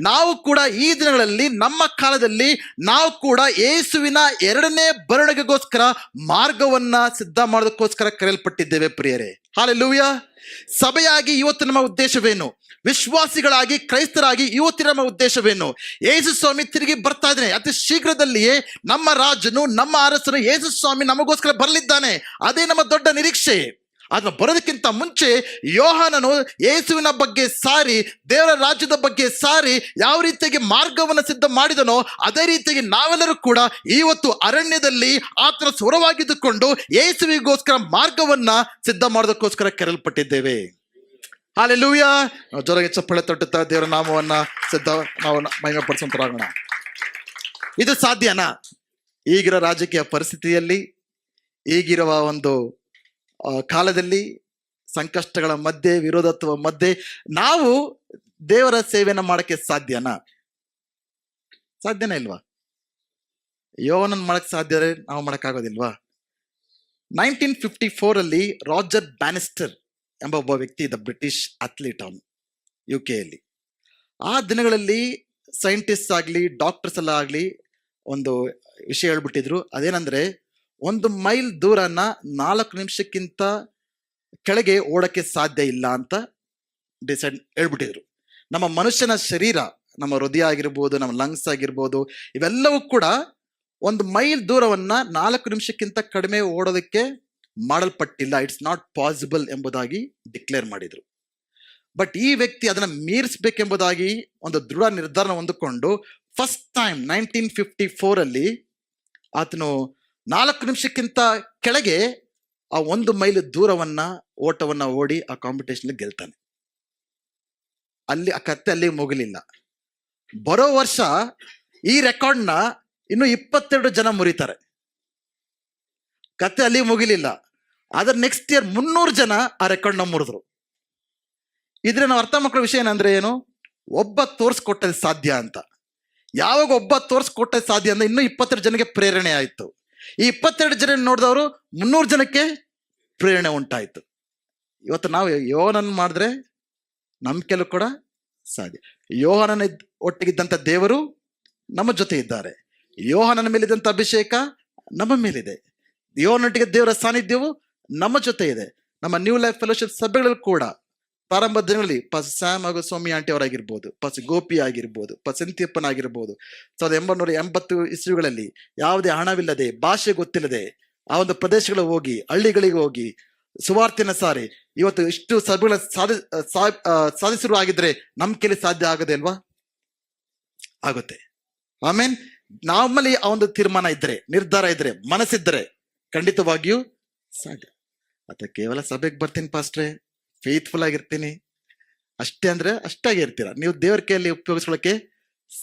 ನಾವು ಕೂಡ ಈ ದಿನಗಳಲ್ಲಿ, ನಮ್ಮ ಕಾಲದಲ್ಲಿ ನಾವು ಕೂಡ ಯೇಸುವಿನ ಎರಡನೇ ಬರವಣಿಗೆಗೋಸ್ಕರ ಮಾರ್ಗವನ್ನ ಸಿದ್ಧ ಮಾಡೋದಕ್ಕೋಸ್ಕರ ಕರೆಯಲ್ಪಟ್ಟಿದ್ದೇವೆ ಪ್ರಿಯರೇ. ಹಾಲೆ ಸಭೆಯಾಗಿ ಇವತ್ತು ನಮ್ಮ ಉದ್ದೇಶವೇನು? ವಿಶ್ವಾಸಿಗಳಾಗಿ, ಕ್ರೈಸ್ತರಾಗಿ ಇವತ್ತಿನ ನಮ್ಮ ಉದ್ದೇಶವೇನು? ಯೇಸು ಸ್ವಾಮಿ ತಿರುಗಿ ಬರ್ತಾ ಇದ್ದಾನೆ. ಅತಿ ಶೀಘ್ರದಲ್ಲಿಯೇ ನಮ್ಮ ರಾಜನು, ನಮ್ಮ ಅರಸನು ಯೇಸು ಸ್ವಾಮಿ ನಮಗೋಸ್ಕರ ಬರಲಿದ್ದಾನೆ. ಅದೇ ನಮ್ಮ ದೊಡ್ಡ ನಿರೀಕ್ಷೆ. ಆದ್ರೆ ಬರೋದಕ್ಕಿಂತ ಮುಂಚೆ ಯೋಹಾನನು ಯೇಸುವಿನ ಬಗ್ಗೆ ಸಾರಿ, ದೇವರ ರಾಜ್ಯದ ಬಗ್ಗೆ ಸಾರಿ ಯಾವ ರೀತಿಯಾಗಿ ಮಾರ್ಗವನ್ನು ಸಿದ್ಧ ಮಾಡಿದನೋ ಅದೇ ರೀತಿಯಾಗಿ ನಾವೆಲ್ಲರೂ ಕೂಡ ಇವತ್ತು ಅರಣ್ಯದಲ್ಲಿ ಆತನ ಸ್ವರವಾಗಿದ್ದುಕೊಂಡು ಯೇಸುವಿಗೋಸ್ಕರ ಮಾರ್ಗವನ್ನ ಸಿದ್ಧ ಮಾಡೋದಕ್ಕೋಸ್ಕರ ಕೆರಲ್ಪಟ್ಟಿದ್ದೇವೆ ಹಾಲೆಲೂಯ ನಾವು ಜೊರಗೆ ಚಪ್ಪಳೆ ತೊಟ್ಟುತ್ತಾ ದೇವರ ನಾಮವನ್ನ ಸಿದ್ಧ ನಾವು ಮಹಿಮೆ ಪಡಿಸೋಣ ಇದು ಸಾಧ್ಯನಾ? ಈಗಿರೋ ರಾಜಕೀಯ ಪರಿಸ್ಥಿತಿಯಲ್ಲಿ ಈಗಿರುವ ಒಂದು ಕಾಲದಲ್ಲಿ ಸಂಕಷ್ಟಗಳ ಮಧ್ಯೆ ವಿರೋಧತ್ವ ಮಧ್ಯೆ ನಾವು ದೇವರ ಸೇವೆಯನ್ನು ಮಾಡೋಕ್ಕೆ ಸಾಧ್ಯನಾ? ಸಾಧ್ಯನೇ ಇಲ್ವಾ? ಯೋವನನ್ ಮಾಡಕ್ ಸಾಧ್ಯ ನಾವು ಮಾಡೋಕ್ಕಾಗೋದಿಲ್ವಾ? ನೈನ್ಟೀನ್ ಫಿಫ್ಟಿ ಫೋರಲ್ಲಿ ರಾಜರ್ ಬ್ಯಾನಿಸ್ಟರ್ ಎಂಬ ಒಬ್ಬ ವ್ಯಕ್ತಿ ಇದ್ದ ಬ್ರಿಟಿಷ್ ಅಥ್ಲೀಟ್ ಅವನು ಯು ಕೆಯಲ್ಲಿ ಆ ದಿನಗಳಲ್ಲಿ ಸೈಂಟಿಸ್ಟ್ ಆಗಲಿ ಡಾಕ್ಟರ್ಸ್ ಎಲ್ಲ ಆಗಲಿ ಒಂದು ವಿಷಯ ಹೇಳ್ಬಿಟ್ಟಿದ್ರು. ಅದೇನಂದ್ರೆ ಒಂದು ಮೈಲ್ ದೂರನ ನಾಲ್ಕು ನಿಮಿಷಕ್ಕಿಂತ ಕೆಳಗೆ ಓಡಕ್ಕೆ ಸಾಧ್ಯ ಇಲ್ಲ ಅಂತ ಡಿಸೈಡ್ ಹೇಳ್ಬಿಟ್ಟಿದ್ರು. ನಮ್ಮ ಮನುಷ್ಯನ ಶರೀರ, ನಮ್ಮ ಹೃದಯ ಆಗಿರ್ಬೋದು, ನಮ್ಮ ಲಂಗ್ಸ್ ಆಗಿರ್ಬೋದು, ಇವೆಲ್ಲವೂ ಕೂಡ ಒಂದು ಮೈಲ್ ದೂರವನ್ನ ನಾಲ್ಕು ನಿಮಿಷಕ್ಕಿಂತ ಕಡಿಮೆ ಓಡೋದಕ್ಕೆ ಮಾಡಲ್ಪಟ್ಟಿಲ್ಲ. ಇಟ್ಸ್ ನಾಟ್ ಪಾಸಿಬಲ್ ಎಂಬುದಾಗಿ ಡಿಕ್ಲೇರ್ ಮಾಡಿದರು. ಬಟ್ ಈ ವ್ಯಕ್ತಿ ಅದನ್ನು ಮೀರಿಸಬೇಕೆಂಬುದಾಗಿ ಒಂದು ದೃಢ ನಿರ್ಧಾರ ಹೊಂದಿಕೊಂಡು ಫಸ್ಟ್ ಟೈಮ್ ನೈನ್ಟೀನ್ ಫಿಫ್ಟಿ ಫೋರಲ್ಲಿ ಆತನು ನಾಲ್ಕು ನಿಮಿಷಕ್ಕಿಂತ ಕೆಳಗೆ ಆ ಒಂದು ಮೈಲ್ ದೂರವನ್ನ, ಓಟವನ್ನ ಓಡಿ ಆ ಕಾಂಪಿಟೇಷನ್ ಗೆಲ್ತಾನೆ. ಅಲ್ಲಿ ಆ ಕತ್ತೆ ಅಲ್ಲಿ ಮುಗಿಲಿಲ್ಲ. ಬರೋ ವರ್ಷ ಈ ರೆಕಾರ್ಡ್ನ ಇನ್ನು ಇಪ್ಪತ್ತೆರಡು ಜನ ಮುರಿತಾರೆ. ಕತ್ತೆ ಅಲ್ಲಿ ಮುಗಿಲಿಲ್ಲ. ಆದ್ರೆ ನೆಕ್ಸ್ಟ್ ಇಯರ್ ಮುನ್ನೂರು ಜನ ಆ ರೆಕಾರ್ಡ್ನ ಮುರಿದ್ರು. ಇದ್ರೆ ನಾವು ಅರ್ಥ ಮಾಡ್ಕೊಳ್ಳೋ ವಿಷಯ ಏನಂದ್ರೆ ಏನು? ಒಬ್ಬ ತೋರಿಸ್ಕೊಟ್ಟದ್ದು ಸಾಧ್ಯ ಅಂತ. ಯಾವಾಗ ಒಬ್ಬ ತೋರಿಸ್ಕೊಟ್ಟದ್ದು ಸಾಧ್ಯ ಅಂದ್ರೆ ಇನ್ನೂ ಇಪ್ಪತ್ತೆರಡು ಜನಕ್ಕೆ ಪ್ರೇರಣೆ ಆಯಿತು. ಈ ಇಪ್ಪತ್ತೆರಡು ಜನ ನೋಡಿದವರು ಮುನ್ನೂರು ಜನಕ್ಕೆ ಪ್ರೇರಣೆ ಉಂಟಾಯಿತು. ಇವತ್ತು ನಾವು ಯೋಹನನ್ನು ಮಾಡಿದ್ರೆ ನಂಬಿಕೆಲ್ಲೂ ಕೂಡ ಸಾಧ್ಯ. ಯೋಹನನ ಒಟ್ಟಿಗಿದ್ದಂಥ ದೇವರು ನಮ್ಮ ಜೊತೆ ಇದ್ದಾರೆ. ಯೋಹನನ ಮೇಲಿದ್ದಂಥ ಅಭಿಷೇಕ ನಮ್ಮ ಮೇಲಿದೆ. ಯೋಹನೊಟ್ಟಿಗೆ ದೇವರ ಸಾನ್ನಿಧ್ಯವು ನಮ್ಮ ಜೊತೆ ಇದೆ. ನಮ್ಮ ನ್ಯೂ ಲೈಫ್ ಫೆಲೋಶಿಪ್ ಸಭೆಗಳಲ್ಲೂ ಕೂಡ ಪ್ರಾರಂಭ ದಿನಗಳಲ್ಲಿ ಪಸ್ ಸ್ಯಾಮ್ ಹಾಗೂ ಸ್ವಾಮಿ ಆಂಟಿ ಅವರಾಗಿರ್ಬೋದು ಪಸ್ ಗೋಪಿ ಆಗಿರ್ಬೋದು ಪಸ್ ಆಗಿರ್ಬೋದು. ಸಾವಿರದ ಎಂಬೈನೂರ ಎಂಬತ್ತು ಇಸ್ವಿಗಳಲ್ಲಿ ಯಾವುದೇ ಹಣವಿಲ್ಲದೆ ಭಾಷೆ ಗೊತ್ತಿಲ್ಲದೆ ಆ ಒಂದು ಪ್ರದೇಶಗಳಿಗೆ ಹೋಗಿ ಹಳ್ಳಿಗಳಿಗೆ ಹೋಗಿ ಸುವಾರ್ತೆನ ಸಾರಿ ಇವತ್ತು ಇಷ್ಟು ಸಭೆಗಳ ಸಾಧಿ ಸಾ- ಆ, ಸಾಧಿಸಿರು ಆಗಿದ್ರೆ ನಮ್ ಸಾಧ್ಯ ಆಗದೆ ಅಲ್ವಾ? ಆಗುತ್ತೆ. ಆಮೇನ್ ನಮ್ಮಲ್ಲಿ ಆ ಒಂದು ತೀರ್ಮಾನ ಇದ್ರೆ ನಿರ್ಧಾರ ಇದ್ರೆ ಮನಸ್ಸಿದ್ರೆ ಖಂಡಿತವಾಗಿಯೂ ಸಾಧ್ಯ. ಅದ ಕೇವಲ ಸಭೆಗೆ ಬರ್ತೀನಿ ಪಾಸ್ಟ್ರೆ. ಫೇತ್ಫುಲ್ ಆಗಿರ್ತೀನಿ. ಅಷ್ಟೇ ಅಂದ್ರೆ ಅಷ್ಟಾಗಿ ಇರ್ತೀರ. ನೀವು ದೇವ್ರ ಕೈಯಲ್ಲಿ ಉಪಯೋಗಿಸ್ಕೊಳ್ಳೋಕೆ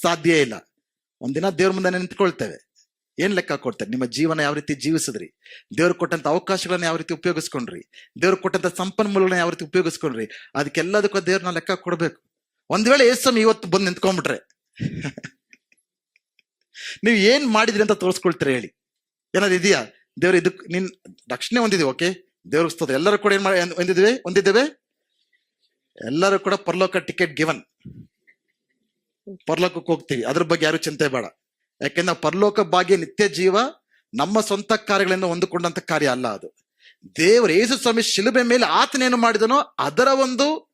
ಸಾಧ್ಯ ಇಲ್ಲ. ಒಂದಿನ ದೇವ್ರ ಮುಂದೆ ನಿಂತ್ಕೊಳ್ತೇವೆ. ಏನ್ ಲೆಕ್ಕ ಕೊಡ್ತಾರೆ ನಿಮ್ಮ ಜೀವನ ಯಾವ ರೀತಿ ಜೀವಿಸಿದ್ರಿ? ದೇವ್ರು ಕೊಟ್ಟಂತ ಅವಕಾಶಗಳನ್ನ ಯಾವ ರೀತಿ ಉಪಯೋಗಿಸ್ಕೊಂಡ್ರಿ? ದೇವ್ರು ಕೊಟ್ಟಂತ ಸಂಪನ್ಮೂಲಗಳನ್ನ ಯಾವ ರೀತಿ ಉಪಯೋಗಿಸ್ಕೊಂಡ್ರಿ? ಅದಕ್ಕೆಲ್ಲದಕ್ಕೂ ದೇವ್ರನ್ನ ಲೆಕ್ಕ ಕೊಡ್ಬೇಕು. ಒಂದ್ ವೇಳೆ ಏಸಮ್ ಇವತ್ತು ಬಂದು ನಿಂತ್ಕೊಂಡ್ಬಿಟ್ರೆ. ನೀವು ಏನ್ ಮಾಡಿದ್ರಿ ಅಂತ ತೋರಿಸ್ಕೊಳ್ತೀರಿ ಹೇಳಿ. ಏನಾದ್ರು ಇದೆಯಾ? ದೇವ್ರ ಇದಕ್ ನಿನ್ ರಕ್ಷಣೆ ಹೊಂದಿದೀವಿ ಓಕೆ? ದೇವ್ರ ಸ್ತೋತ್ರ. ಎಲ್ಲರೂ ಕೂಡ ಏನ್ ಮಾಡಿ ಹೊಂದಿದ್ದೇವೆ ಹೊಂದಿದ್ದೇವೆ? ಎಲ್ಲರೂ ಕೂಡ ಪರಲೋಕ ಟಿಕೆಟ್ ಗಿವನ್ ಪರಲೋಕಕ್ಕೆ ಹೋಗ್ತೀವಿ. ಅದ್ರ ಬಗ್ಗೆ ಯಾರು ಚಿಂತೆ ಬೇಡ. ಯಾಕೆಂದ್ರೆ ಪರಲೋಕ ಭಾಗ್ಯ ನಿತ್ಯ ಜೀವ ನಮ್ಮ ಸ್ವಂತ ಕಾರ್ಯಗಳಿಂದ ಹೊಂದಿಕೊಂಡಂತ ಕಾರ್ಯ ಅಲ್ಲ ಅದು. ದೇವರು ಯೇಸು ಸ್ವಾಮಿ ಶಿಲುಬೆ ಮೇಲೆ ಆತನೇನು ಮಾಡಿದನೋ ಅದರ ಒಂದು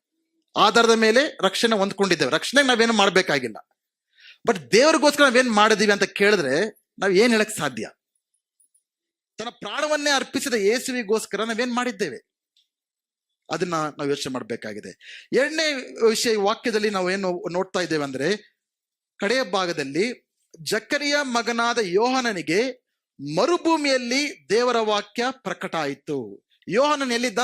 ಆಧಾರದ ಮೇಲೆ ರಕ್ಷಣೆ ಹೊಂದ್ಕೊಂಡಿದ್ದೇವೆ. ರಕ್ಷಣೆ ನಾವೇನು ಮಾಡಬೇಕಾಗಿಲ್ಲ. ಬಟ್ ದೇವರಿಗೋಸ್ಕರ ನಾವೇನ್ ಮಾಡಿದೀವಿ ಅಂತ ಕೇಳಿದ್ರೆ ನಾವ್ ಏನ್ ಹೇಳಕ್ ಸಾಧ್ಯ? ತನ್ನ ಪ್ರಾಣವನ್ನೇ ಅರ್ಪಿಸಿದ ಯೇಸುವಿಗೋಸ್ಕರ ನಾವೇನ್ ಮಾಡಿದ್ದೇವೆ? ಅದನ್ನ ನಾವು ಯೋಚನೆ ಮಾಡಬೇಕಾಗಿದೆ. ಎರಡನೇ ವಿಷಯ ವಾಕ್ಯದಲ್ಲಿ ನಾವು ಏನು ನೋಡ್ತಾ ಇದ್ದೇವೆ ಅಂದ್ರೆ, ಕಡೆಯ ಭಾಗದಲ್ಲಿ ಜಕರಿಯ ಮಗನಾದ ಯೋಹನನಿಗೆ ಮರುಭೂಮಿಯಲ್ಲಿ ದೇವರ ವಾಕ್ಯ ಪ್ರಕಟ ಆಯಿತು. ಯೋಹನನ್ ಎಲ್ಲಿದ್ದ?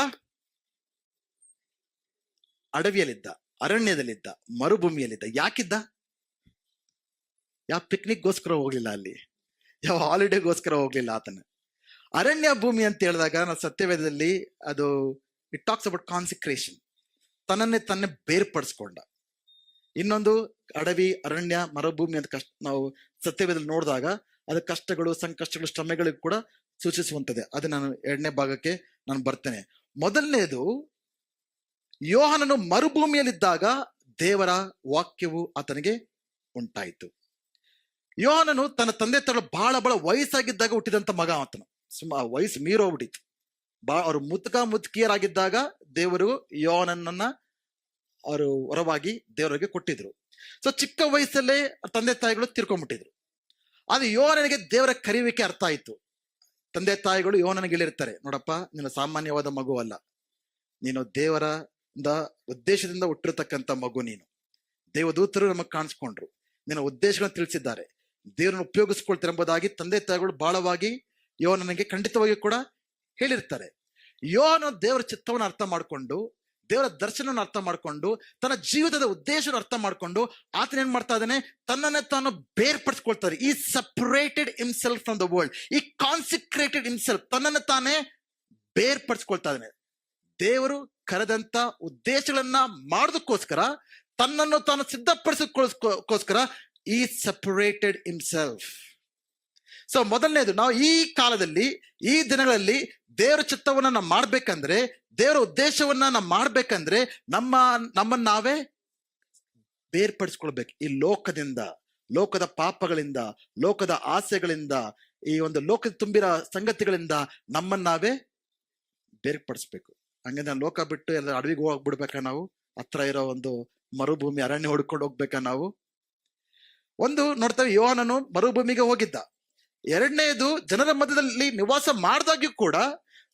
ಅಡವಿಯಲ್ಲಿದ್ದ, ಅರಣ್ಯದಲ್ಲಿದ್ದ, ಮರುಭೂಮಿಯಲ್ಲಿದ್ದ. ಯಾಕಿದ್ದ? ಯಾವ ಪಿಕ್ನಿಕ್ಗೋಸ್ಕರ ಹೋಗ್ಲಿಲ್ಲ ಅಲ್ಲಿ? ಯಾವ ಹಾಲಿಡೇಗೋಸ್ಕರ ಹೋಗ್ಲಿಲ್ಲ ಆತನ? ಅರಣ್ಯ ಭೂಮಿ ಅಂತ ಹೇಳಿದಾಗ ನಾವು ಸತ್ಯವೇದದಲ್ಲಿ ಅದು ಇಟ್ ಟಾಕ್ಸ್ ಅಬೌಟ್ ಕಾನ್ಸಿಕ್ರೇಷನ್ ತನ್ನನ್ನೇ ತನ್ನೇ ಬೇರ್ಪಡಿಸ್ಕೊಂಡ. ಇನ್ನೊಂದು, ಅಡವಿ, ಅರಣ್ಯ, ಮರುಭೂಮಿ ಅಂತ ಕಷ್ಟ, ನಾವು ಸತ್ಯವೇದದಲ್ಲಿ ನೋಡಿದಾಗ, ಅದು ಕಷ್ಟಗಳು, ಸಂಕಷ್ಟಗಳು, ಶ್ರಮೆಗಳಿಗೂ ಕೂಡ ಸೂಚಿಸುವಂತದೆ ಅದು ನಾನು ಎರಡನೇ ಭಾಗಕ್ಕೆ ನಾನು ಬರ್ತೇನೆ. ಮೊದಲನೇದು, ಯೋಹನನು ಮರುಭೂಮಿಯಲ್ಲಿದ್ದಾಗ ದೇವರ ವಾಕ್ಯವು ಆತನಿಗೆ ಉಂಟಾಯಿತು. ಯೋಹನನು ತನ್ನ ತಂದೆ ತಳ ಬಹಳ ಬಹಳ ವಯಸ್ಸಾಗಿದ್ದಾಗ ಹುಟ್ಟಿದಂತ ಮಗ ಆತನು. ಸುಮ್ಮ ವಯಸ್ಸು ಮೀರೋಗ್ಬಿಟ್ಟಿತ್ತು. ಬಾ, ಅವರು ಮುತ್ಕ ಮುತ್ಕಿಯರಾಗಿದ್ದಾಗ ದೇವರು ಯೋನನ್ನ ಅವರು ಹೊರವಾಗಿ ದೇವರಿಗೆ ಕೊಟ್ಟಿದ್ರು. ಸೊ ಚಿಕ್ಕ ವಯಸ್ಸಲ್ಲೇ ತಂದೆ ತಾಯಿಗಳು ತೀರ್ಕೊಂಡ್ಬಿಟ್ಟಿದ್ರು ಅದು ಯೋನನಿಗೆ ದೇವರ ಕರೀವಿಕೆ ಅರ್ಥ ಆಯ್ತು. ತಂದೆ ತಾಯಿಗಳು ಯೋನನಿಗೆ ಹೇಳಿರ್ತಾರೆ, ನೋಡಪ್ಪ ನೀನು ಸಾಮಾನ್ಯವಾದ ಮಗು ಅಲ್ಲ. ನೀನು ದೇವರ ಉದ್ದೇಶದಿಂದ ಹುಟ್ಟಿರ್ತಕ್ಕಂಥ ಮಗು ನೀನು. ದೇವದೂತರು ನಮಗೆ ಕಾಣಿಸ್ಕೊಂಡ್ರು. ನಿನ್ನ ಉದ್ದೇಶಗಳನ್ನು ತಿಳಿಸಿದ್ದಾರೆ. ದೇವರನ್ನು ಉಪಯೋಗಿಸ್ಕೊಳ್ತಾರೆ ಎಂಬುದಾಗಿ ತಂದೆ ತಾಯಿಗಳು ಬಹಳವಾಗಿ ಯೋನನಿಗೆ ಖಂಡಿತವಾಗಿ ಕೂಡ ಹೇಳಿರ್ತಾರೆ ಯೋನು ದೇವರ ಚಿತ್ತವನ್ನು ಅರ್ಥ ಮಾಡಿಕೊಂಡು, ದೇವರ ದರ್ಶನವನ್ನು ಅರ್ಥ ಮಾಡಿಕೊಂಡು, ತನ್ನ ಜೀವಿತದ ಉದ್ದೇಶವನ್ನು ಅರ್ಥ ಮಾಡಿಕೊಂಡು ಆತನ ಏನ್ ಮಾಡ್ತಾ ಇದ್ದಾನೆ? ತನ್ನನ್ನೇ ತಾನು ಬೇರ್ಪಡಿಸ್ಕೊಳ್ತಾರೆ ಈ separated himself from the world ಈ ಕಾನ್ಸಿಕ್ರೇಟೆಡ್ ಇಮ್ಸೆಲ್ಫ್ ತನ್ನನ್ನು ತಾನೇ ಬೇರ್ಪಡಿಸ್ಕೊಳ್ತಾ ಇದ್ದಾನೆ. ದೇವರು ಕರೆದಂತ ಉದ್ದೇಶಗಳನ್ನ ಮಾಡೋದಕ್ಕೋಸ್ಕರ, ತನ್ನನ್ನು ತಾನು ಸಿದ್ಧಪಡಿಸಿಕೋಸ್ಕರ ಈ ಸಪರೇಟೆಡ್ ಇಮ್ಸೆಲ್ಫ್ ಸೊ ಮೊದಲನೇದು, ನಾವು ಈ ಕಾಲದಲ್ಲಿ, ಈ ದಿನಗಳಲ್ಲಿ ದೇವರ ಚಿತ್ತವನ್ನ ನಾವು ಮಾಡ್ಬೇಕಂದ್ರೆ, ದೇವರ ಉದ್ದೇಶವನ್ನ ನಾವು ಮಾಡ್ಬೇಕಂದ್ರೆ ನಮ್ಮ, ನಮ್ಮನ್ನ ನಾವೇ ಬೇರ್ಪಡಿಸ್ಕೊಳ್ಬೇಕು. ಈ ಲೋಕದಿಂದ, ಲೋಕದ ಪಾಪಗಳಿಂದ, ಲೋಕದ ಆಸೆಗಳಿಂದ, ಈ ಒಂದು ಲೋಕದ ತುಂಬಿರೋ ಸಂಗತಿಗಳಿಂದ ನಮ್ಮನ್ನ ನಾವೇ ಬೇರ್ಪಡಿಸ್ಬೇಕು. ಹಂಗಂದ್ರೆ ಲೋಕ ಬಿಟ್ಟು ಎಲ್ಲ ಅಡವಿಗೆ ಹೋಗ್ಬಿಡ್ಬೇಕಾ ನಾವು? ಹತ್ರ ಇರೋ ಒಂದು ಮರುಭೂಮಿ ಅರಣ್ಯ ಹುಡ್ಕೊಂಡು ಹೋಗ್ಬೇಕಾ ನಾವು? ಒಂದು ನೋಡ್ತೇವೆ, ಯೋಹನನು ಮರುಭೂಮಿಗೆ ಹೋಗಿದ್ದ. ಎರಡನೇದು ಜನರ ಮಧ್ಯದಲ್ಲಿ ನಿವಾಸ ಮಾಡಿದಾಗ್ಯೂ ಕೂಡ,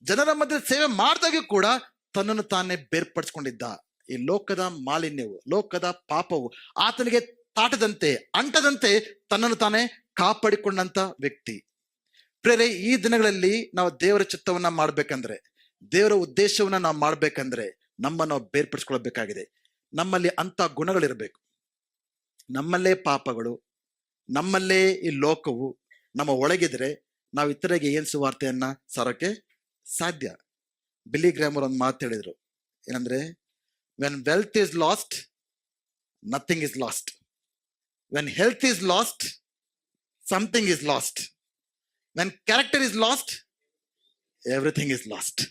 ಜನರ ಮಧ್ಯದಲ್ಲಿ ಸೇವೆ ಮಾಡಿದಾಗ್ಯೂ ಕೂಡ ತನ್ನನ್ನು ತಾನೇ ಬೇರ್ಪಡಿಸ್ಕೊಂಡಿದ್ದ. ಈ ಲೋಕದ ಮಾಲಿನ್ಯವು, ಲೋಕದ ಪಾಪವು ಆತನಿಗೆ ತಾಟದಂತೆ, ಅಂಟದಂತೆ ತನ್ನನ್ನು ತಾನೇ ಕಾಪಾಡಿಕೊಂಡಂತ ವ್ಯಕ್ತಿ. ಪ್ರೇರೆ, ಈ ದಿನಗಳಲ್ಲಿ ನಾವು ದೇವರ ಚಿತ್ತವನ್ನ ಮಾಡ್ಬೇಕಂದ್ರೆ, ದೇವರ ಉದ್ದೇಶವನ್ನ ನಾವು ಮಾಡ್ಬೇಕಂದ್ರೆ ನಮ್ಮನ್ನು ಬೇರ್ಪಡಿಸ್ಕೊಳ್ಬೇಕಾಗಿದೆ. ನಮ್ಮಲ್ಲಿ ಅಂತ ಗುಣಗಳಿರಬೇಕು. ನಮ್ಮಲ್ಲೇ ಪಾಪಗಳು, ನಮ್ಮಲ್ಲೇ ಈ ಲೋಕವು ನಮ್ಮ ಒಳಗಿದ್ರೆ ನಾವು ಇತರಿಗೆ ಏನ್ ಸುವಾರ್ತೆಯನ್ನ ಸಾರೋಕೆ ಸಾಧ್ಯ? ಬಿಲ್ಲಿ ಗ್ರಾಮರ್ ಒಂದು ಮಾತು ಹೇಳಿದ್ರು. ಏನಂದ್ರೆ when wealth is lost nothing is lost when health is lost something is lost when character is lost everything is lost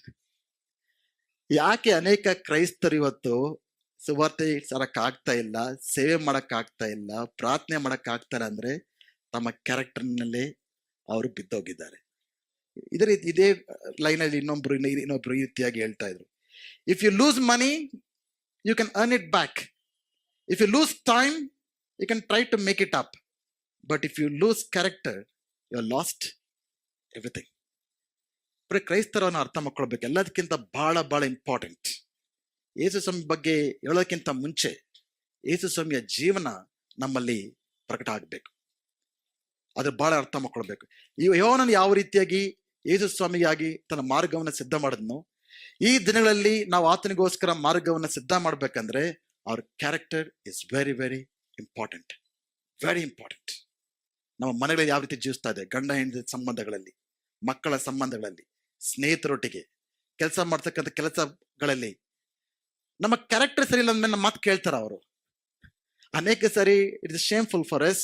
ಯಾಕೆ ಅನೇಕ ಕ್ರೈಸ್ತರು ಇವತ್ತು ಸುವಾರ್ತೆ ಸರಕ್ಕಾಗ್ತಾ ಇಲ್ಲ, ಸೇವೆ ಮಾಡೋಕ್ಕಾಗ್ತಾ ಇಲ್ಲ, ಪ್ರಾರ್ಥನೆ ಮಾಡೋಕ್ಕಾಗ್ತಾ ಇಲ್ಲ ಅಂದ್ರೆ ತಮ್ಮ ಕ್ಯಾರೆಕ್ಟರ್ನಲ್ಲೇ ಅವರು ಬಿದ್ದೋಗಿದ್ದಾರೆ. ಇದೇ ರೀತಿ ಇದೇ ಲೈನಲ್ಲಿ ಇನ್ನೊಬ್ರು ಇನ್ನ- ಇನ್ನೊಬ್ರು ಈ ರೀತಿಯಾಗಿ ಹೇಳ್ತಾ ಇದ್ರು. If you lose money you can earn it back if you lose time you can try to make it up but if you lose character you are lost everything ಬರೀ ಕ್ರೈಸ್ತರವನ್ನು ಅರ್ಥ ಮಾಡ್ಕೊಳ್ಬೇಕು. ಎಲ್ಲದಕ್ಕಿಂತ ಭಾಳ ಭಾಳ ಇಂಪಾರ್ಟೆಂಟ್ ಯೇಸು ಸ್ವಾಮಿ ಬಗ್ಗೆ ಹೇಳೋಕ್ಕಿಂತ ಮುಂಚೆ ಯೇಸು ಸ್ವಾಮಿಯ ಜೀವನ ನಮ್ಮಲ್ಲಿ ಪ್ರಕಟ ಆಗಬೇಕು ಅದ್ರ ಬಹಳ ಅರ್ಥ ಮಾಡ್ಕೊಳ್ಬೇಕು. ಈ ಯೋನನ್ ಯಾವ ರೀತಿಯಾಗಿ ಯೇಸು ಸ್ವಾಮಿಯಾಗಿ ತನ್ನ ಮಾರ್ಗವನ್ನು ಸಿದ್ಧ ಮಾಡಿದ್ನು, ಈ ದಿನಗಳಲ್ಲಿ ನಾವು ಆತನಿಗೋಸ್ಕರ ಮಾರ್ಗವನ್ನು ಸಿದ್ಧ ಮಾಡ್ಬೇಕಂದ್ರೆ ಅವ್ರ character is very very important very important ನಮ್ಮ ಮನೆಗಳಲ್ಲಿ ಯಾವ ರೀತಿ ಜೀವಿಸ್ತಾ ಇದೆ? ಗಂಡ, ಹೆಂಡತಿ ಸಂಬಂಧಗಳಲ್ಲಿ, ಮಕ್ಕಳ ಸಂಬಂಧಗಳಲ್ಲಿ, ಸ್ನೇಹಿತರೊಟ್ಟಿಗೆ, ಕೆಲಸ ಮಾಡ್ತಕ್ಕಂಥ ಕೆಲಸಗಳಲ್ಲಿ. ನಮ್ಮ ಕ್ಯಾರೆಕ್ಟರ್ ಸರಿ ಇಲ್ಲ ಅಂದ್ಮೇಲೆ ನಮ್ಮ ಮಾತು ಕೇಳ್ತಾರ ಅವರು. ಅನೇಕ ಸರಿ it is shameful for us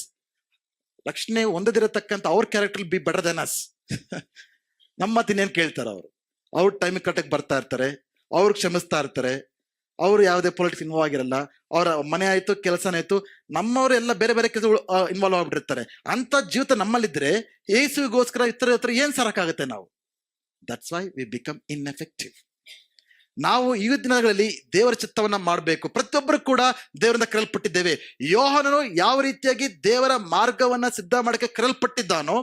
ರಕ್ಷಣೆ ಹೊಂದದಿರತಕ್ಕಂಥ ಅವ್ರ character be better than us ನಮ್ಮ ಇನ್ನೇನು ಕೇಳ್ತಾರೆ ಅವರು? ಅವ್ರ ಟೈಮ್ ಕಟ್ಟಕ್ಕೆ ಬರ್ತಾ ಇರ್ತಾರೆ, ಅವ್ರು ಕ್ಷಮಿಸ್ತಾ ಇರ್ತಾರೆ, ಅವರು ಯಾವುದೇ ಪೊಲಿಟಿಕ್ಸ್ ಇನ್ವಾಲ್ವ್ ಆಗಿರಲ್ಲ, ಅವರ ಮನೆ ಆಯಿತು, ಕೆಲಸನೇ ಆಯಿತು, ನಮ್ಮವರು ಎಲ್ಲ ಬೇರೆ ಬೇರೆ ಕೆಲಸ ಇನ್ವಾಲ್ವ್ ಆಗ್ಬಿಟ್ಟಿರ್ತಾರೆ. ಅಂತ ಜೀವಿತ ನಮ್ಮಲ್ಲಿದ್ರೆ ಏಸುವಿಗೋಸ್ಕರ ಇತರ ಹತ್ರ ಏನು ಸರಕಾಗುತ್ತೆ ನಾವು? That's why we become ineffective ನಾವು ಈ ದಿನಗಳಲ್ಲಿ ದೇವರ ಚಿತ್ತವನ್ನ ಮಾಡಬೇಕು. ಪ್ರತಿಯೊಬ್ಬರು ಕೂಡ ದೇವರಿಂದ ಕರೆಯಲ್ಪಟ್ಟಿದ್ದೇವೆ. ಯೋಹನನು ಯಾವ ರೀತಿಯಾಗಿ ದೇವರ ಮಾರ್ಗವನ್ನ ಸಿದ್ಧ ಮಾಡಕ್ಕೆ ಕರೆಯಲ್ಪಟ್ಟಿದ್ದಾನೋ,